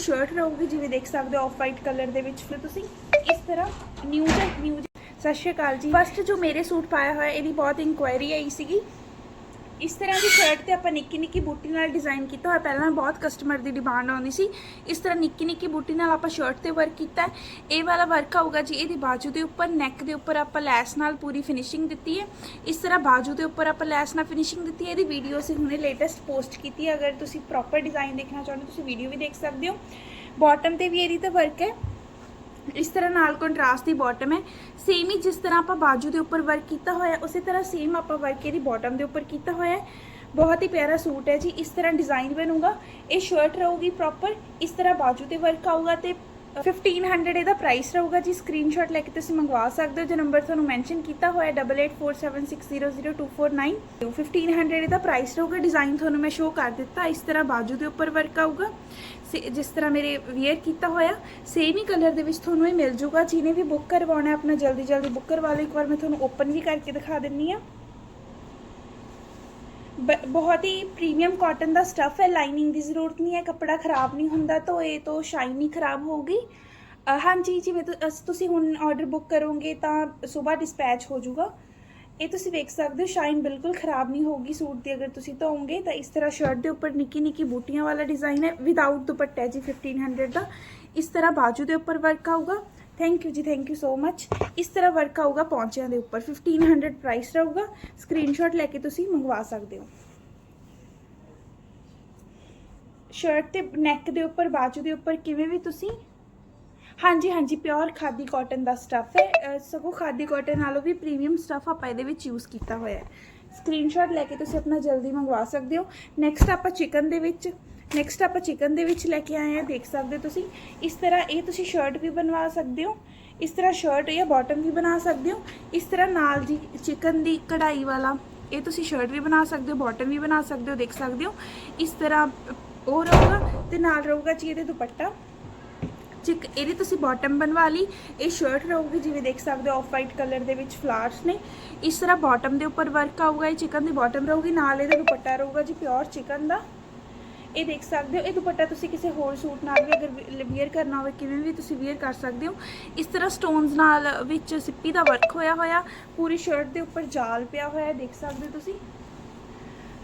Shirt ਰਹੂਗੀ, ਜਿਵੇਂ ਦੇਖ ਸਕਦੇ ਹੋ ਆਫ ਵਾਈਟ ਕਲਰ ਦੇ ਵਿੱਚ। ਫਿਰ ਤੁਸੀਂ ਇਸ ਤਰ੍ਹਾਂ ਨਿਊ ਨਿਊ ਸਤਿ ਸ਼੍ਰੀ ਅਕਾਲ ਜੀ। ਫਸਟ ਜੋ ਮੇਰੇ ਸੂਟ ਪਾਇਆ ਹੋਇਆ, ਇਹਦੀ ਬਹੁਤ ਇਨਕੁਆਇਰੀ ਆਈ ਸੀਗੀ। ਇਸ ਤਰ੍ਹਾਂ ਦੀ ਸ਼ਰਟ ਤੇ ਆਪਾਂ ਨਿੱਕੀ ਨਿੱਕੀ ਬੂਟੀ ਨਾਲ ਡਿਜ਼ਾਈਨ ਕੀਤਾ ਹੋਇਆ। ਪਹਿਲਾਂ ਬਹੁਤ ਕਸਟਮਰ ਦੀ ਡਿਮਾਂਡ ਆਉਂਦੀ ਸੀ। ਇਸ ਤਰ੍ਹਾਂ ਨਿੱਕੀ ਨਿੱਕੀ ਬੂਟੀ ਨਾਲ ਆਪਾਂ ਸ਼ਰਟ ਤੇ ਵਰਕ ਕੀਤਾ। ਇਹ ਵਾਲਾ ਵਰਕ ਆਊਗਾ ਜੀ, ਇਹਦੀ ਬਾਜੂ ਦੇ ਉੱਪਰ ਨੈਕ ਦੇ ਉੱਪਰ ਆਪਾਂ ਲੈਸ ਨਾਲ ਪੂਰੀ ਫਿਨਿਸ਼ਿੰਗ ਦਿੱਤੀ ਹੈ। ਇਸ ਤਰ੍ਹਾਂ ਬਾਜੂ ਦੇ ਉੱਪਰ ਆਪਾਂ ਲੈਸ ਨਾਲ ਫਿਨਿਸ਼ਿੰਗ ਦਿੱਤੀ ਹੈ। ਇਹਦੀ ਵੀਡੀਓ ਅਸੀਂ ਹੁਣੇ ਲੇਟੈਸਟ ਪੋਸਟ ਕੀਤੀ ਹੈ। ਅਗਰ ਤੁਸੀਂ ਪ੍ਰੋਪਰ ਡਿਜ਼ਾਈਨ ਦੇਖਣਾ ਚਾਹੁੰਦੇ ਹੋ, ਤੁਸੀਂ ਵੀਡੀਓ ਵੀ ਦੇਖ ਸਕਦੇ ਹੋ। ਬਾਟਮ ਤੇ ਵੀ ਇਹਦੀ ਤਾਂ ਵਰਕ ਹੈ। ਇਸ ਤਰ੍ਹਾਂ ਨਾਲ ਕੰਟਰਾਸਟ ਦੀ ਬਾਟਮ ਹੈ। ਸੇਮ ਹੀ ਜਿਸ ਤਰ੍ਹਾਂ ਆਪਾਂ ਬਾਜੂ ਦੇ ਉੱਪਰ ਵਰਕ ਕੀਤਾ ਹੋਇਆ ਉਸੇ ਤਰ੍ਹਾਂ ਸੇਮ ਆਪਾਂ ਵਰਕ ਇਹਦੀ ਬਾਟਮ ਦੇ ਉੱਪਰ ਕੀਤਾ ਹੋਇਆ ਹੈ। ਬਹੁਤ ਹੀ ਪਿਆਰਾ ਸੂਟ ਹੈ ਜੀ, ਇਸ ਤਰ੍ਹਾਂ ਡਿਜ਼ਾਈਨ ਬਣੂਗਾ। ਇਹ ਸ਼ਰਟ ਰਹੂਗੀ ਪ੍ਰੋਪਰ ਇਸ ਤਰ੍ਹਾਂ ਬਾਜੂ ਤੇ ਵਰਕ ਆਊਗਾ ਤੇ 1500 ਇਹਦਾ ਪ੍ਰਾਈਸ ਰਹੂਗਾ ਜੀ। ਸਕਰੀਨਸ਼ਾਟ ਲੈ ਕੇ ਤੁਸੀਂ ਮੰਗਵਾ ਸਕਦੇ ਹੋ। ਜੋ ਨੰਬਰ ਤੁਹਾਨੂੰ ਮੈਂਸ਼ਨ ਕੀਤਾ ਹੋਇਆ 8847600249 1500 ਇਹਦਾ ਪ੍ਰਾਈਸ ਰਹੂਗਾ। ਡਿਜ਼ਾਈਨ ਤੁਹਾਨੂੰ ਮੈਂ ਸ਼ੋਅ ਕਰ ਦਿੱਤਾ। ਇਸ ਤਰ੍ਹਾਂ ਬਾਜੂ ਦੇ ਉੱਪਰ ਵਰਕ ਆਊਗਾ। ਸੇ- ਜਿਸ ਤਰ੍ਹਾਂ ਮੇਰੇ ਵੇਅਰ ਕੀਤਾ ਹੋਇਆ ਸੇਮ ਹੀ ਕਲਰ ਦੇ ਵਿੱਚ ਤੁਹਾਨੂੰ ਇਹ ਮਿਲ ਜੂਗਾ। ਜਿਹਨੇ ਵੀ ਬੁੱਕ ਕਰਵਾਉਣਾ ਆਪਣਾ ਜਲਦੀ ਜਲਦੀ ਬੁੱਕ ਕਰਵਾ ਲਓ। ਇੱਕ ਵਾਰ ਮੈਂ ਤੁਹਾਨੂੰ ਓਪਨ ਵੀ ਕਰਕੇ ਦਿਖਾ ਦਿੰਨੀ ਆ ਬਹੁਤ ਹੀ ਪ੍ਰੀਮੀਅਮ ਕਾਟਨ ਦਾ ਸਟੱਫ ਹੈ ਲਾਈਨਿੰਗ ਦੀ ਜ਼ਰੂਰਤ ਨਹੀਂ ਹੈ, ਕੱਪੜਾ ਖਰਾਬ ਨਹੀਂ ਹੁੰਦਾ ਧੋਏ ਤੋਂ ਸ਼ਾਈਨ ਨਹੀਂ ਖਰਾਬ ਹੋਊਗੀ। ਹਾਂਜੀ, ਜਿਵੇਂ ਤੁਸੀਂ ਹੁਣ ਆਰਡਰ ਬੁੱਕ ਕਰੋਗੇ ਤਾਂ ਸਵੇਰ ਡਿਸਪੈਚ ਹੋ ਜਾਊਗਾ। ਇਹ ਤੁਸੀਂ ਵੇਖ ਸਕਦੇ ਹੋ ਸ਼ਾਈਨ ਬਿਲਕੁਲ ਖਰਾਬ ਨਹੀਂ ਹੋਊਗੀ ਸੂਟ ਦੀ, ਅਗਰ ਤੁਸੀਂ ਧੋਉਂਗੇ ਤਾਂ ਇਸ ਤਰ੍ਹਾਂ ਸ਼ਰਟ ਦੇ ਉੱਪਰ ਨਿੱਕੀ ਨਿੱਕੀ ਬੂਟੀਆਂ ਵਾਲਾ ਡਿਜ਼ਾਈਨ ਹੈ ਵਿਦਆਊਟ ਦੁਪੱਟਾ ਹੈ ਜੀ 1500 ਦਾ। ਇਸ ਤਰ੍ਹਾਂ ਬਾਜੂ ਦੇ ਉੱਪਰ ਵਰਕ ਆਊਗਾ। ਥੈਂਕ ਯੂ ਜੀ ਥੈਂਕ ਯੂ ਸੋ ਮੱਚ ਇਸ ਤਰ੍ਹਾਂ ਵਰਕ ਆਊਗਾ ਪੌਂਚਿਆਂ ਦੇ ਉੱਪਰ। 1500 ਪ੍ਰਾਈਸ ਰਹੂਗਾ। ਸਕਰੀਨਸ਼ਾਟ ਲੈ ਕੇ ਤੁਸੀਂ ਮੰਗਵਾ ਸਕਦੇ ਹੋ। ਸ਼ਰਟ ਤੇ ਨੈਕ ਦੇ ਉੱਪਰ, ਬਾਜੂ ਦੇ ਉੱਪਰ ਕਿਵੇਂ ਵੀ ਤੁਸੀਂ ਹਾਂਜੀ ਹਾਂਜੀ ਪਿਓਰ ਖਾਦੀ ਕਾਟਨ ਦਾ ਸਟੱਫ ਹੈ। ਸਗੋਂ ਖਾਦੀ ਕਾਟਨ ਨਾਲੋਂ ਵੀ ਪ੍ਰੀਮੀਅਮ ਸਟੱਫ ਆਪਾਂ ਇਹਦੇ ਵਿੱਚ ਯੂਜ਼ ਕੀਤਾ ਹੋਇਆ ਹੈ। ਸਕਰੀਨਸ਼ਾਟ ਲੈ ਕੇ ਤੁਸੀਂ ਆਪਣਾ ਜਲਦੀ ਮੰਗਵਾ ਸਕਦੇ ਹੋ। ਨੈਕਸਟ ਆਪਾਂ ਚਿਕਨ ਦੇ ਵਿੱਚ ਨੈਕਸਟ ਆਪਾਂ ਚਿਕਨ ਦੇ ਵਿੱਚ ਲੈ ਕੇ ਆਏ ਹਾਂ, ਦੇਖ ਸਕਦੇ ਹੋ ਤੁਸੀਂ। ਇਸ ਤਰ੍ਹਾਂ ਇਹ ਤੁਸੀਂ ਸ਼ਰਟ ਵੀ ਬਣਵਾ ਸਕਦੇ ਹੋ। ਇਸ ਤਰ੍ਹਾਂ ਸ਼ਰਟ ਜਾਂ ਬਾਟਮ ਵੀ ਬਣਾ ਸਕਦੇ ਹੋ। ਇਸ ਤਰ੍ਹਾਂ ਨਾਲ ਜੀ ਚਿਕਨ ਦੀ ਕਢਾਈ ਵਾਲਾ ਇਹ ਤੁਸੀਂ ਸ਼ਰਟ ਵੀ ਬਣਾ ਸਕਦੇ ਹੋ ਬਾਟਮ ਵੀ ਬਣਾ ਸਕਦੇ ਹੋ, ਦੇਖ ਸਕਦੇ ਹੋ। ਇਸ ਤਰ੍ਹਾਂ ਉਹ ਰਹੂਗਾ ਤੇ ਨਾਲ ਰਹੂਗਾ ਜੀ ਇਹਦੇ ਦੁਪੱਟਾ। ਚਿਕ, ਇਹਦੀ ਤੁਸੀਂ ਬਾਟਮ ਬਣਵਾ ਲਈ। ਇਹ ਸ਼ਰਟ ਰਹੂਗੀ, ਜਿਵੇਂ ਦੇਖ ਸਕਦੇ ਹੋ ਆਫ ਵਾਈਟ ਕਲਰ ਦੇ ਵਿੱਚ ਫਲਾਰਸ ਨੇ। ਇਸ ਤਰ੍ਹਾਂ ਬਾਟਮ ਦੇ ਉੱਪਰ ਵਰਕ ਆਊਗਾ, ਇਹ ਚਿਕਨ ਦੀ ਬਾਟਮ ਰਹੂਗੀ, ਨਾਲ ਇਹਦਾ ਦੁਪੱਟਾ ਰਹੂਗਾ ਜੀ ਪਿਓਰ ਚਿਕਨ ਦਾ। ਇਹ ਦੇਖ ਸਕਦੇ ਹੋ, ਇਹ ਦੁਪੱਟਾ ਤੁਸੀਂ ਕਿਸੇ ਹੋਰ ਸੂਟ ਨਾਲ ਵੀ ਅਗਰ ਵੇਅਰ ਕਰਨਾ ਹੋਵੇ, ਕਿਵੇਂ ਵੀ ਤੁਸੀਂ ਵੇਅਰ ਕਰ ਸਕਦੇ ਹੋ। ਇਸ ਤਰ੍ਹਾਂ ਸਟੋਨਸ ਨਾਲ ਵਿੱਚ ਸਿੱਪੀ ਦਾ ਵਰਕ ਹੋਇਆ ਹੋਇਆ, ਪੂਰੀ ਸ਼ਰਟ ਦੇ ਉੱਪਰ ਜਾਲ ਪਿਆ ਹੋਇਆ ਦੇਖ ਸਕਦੇ ਹੋ ਤੁਸੀਂ।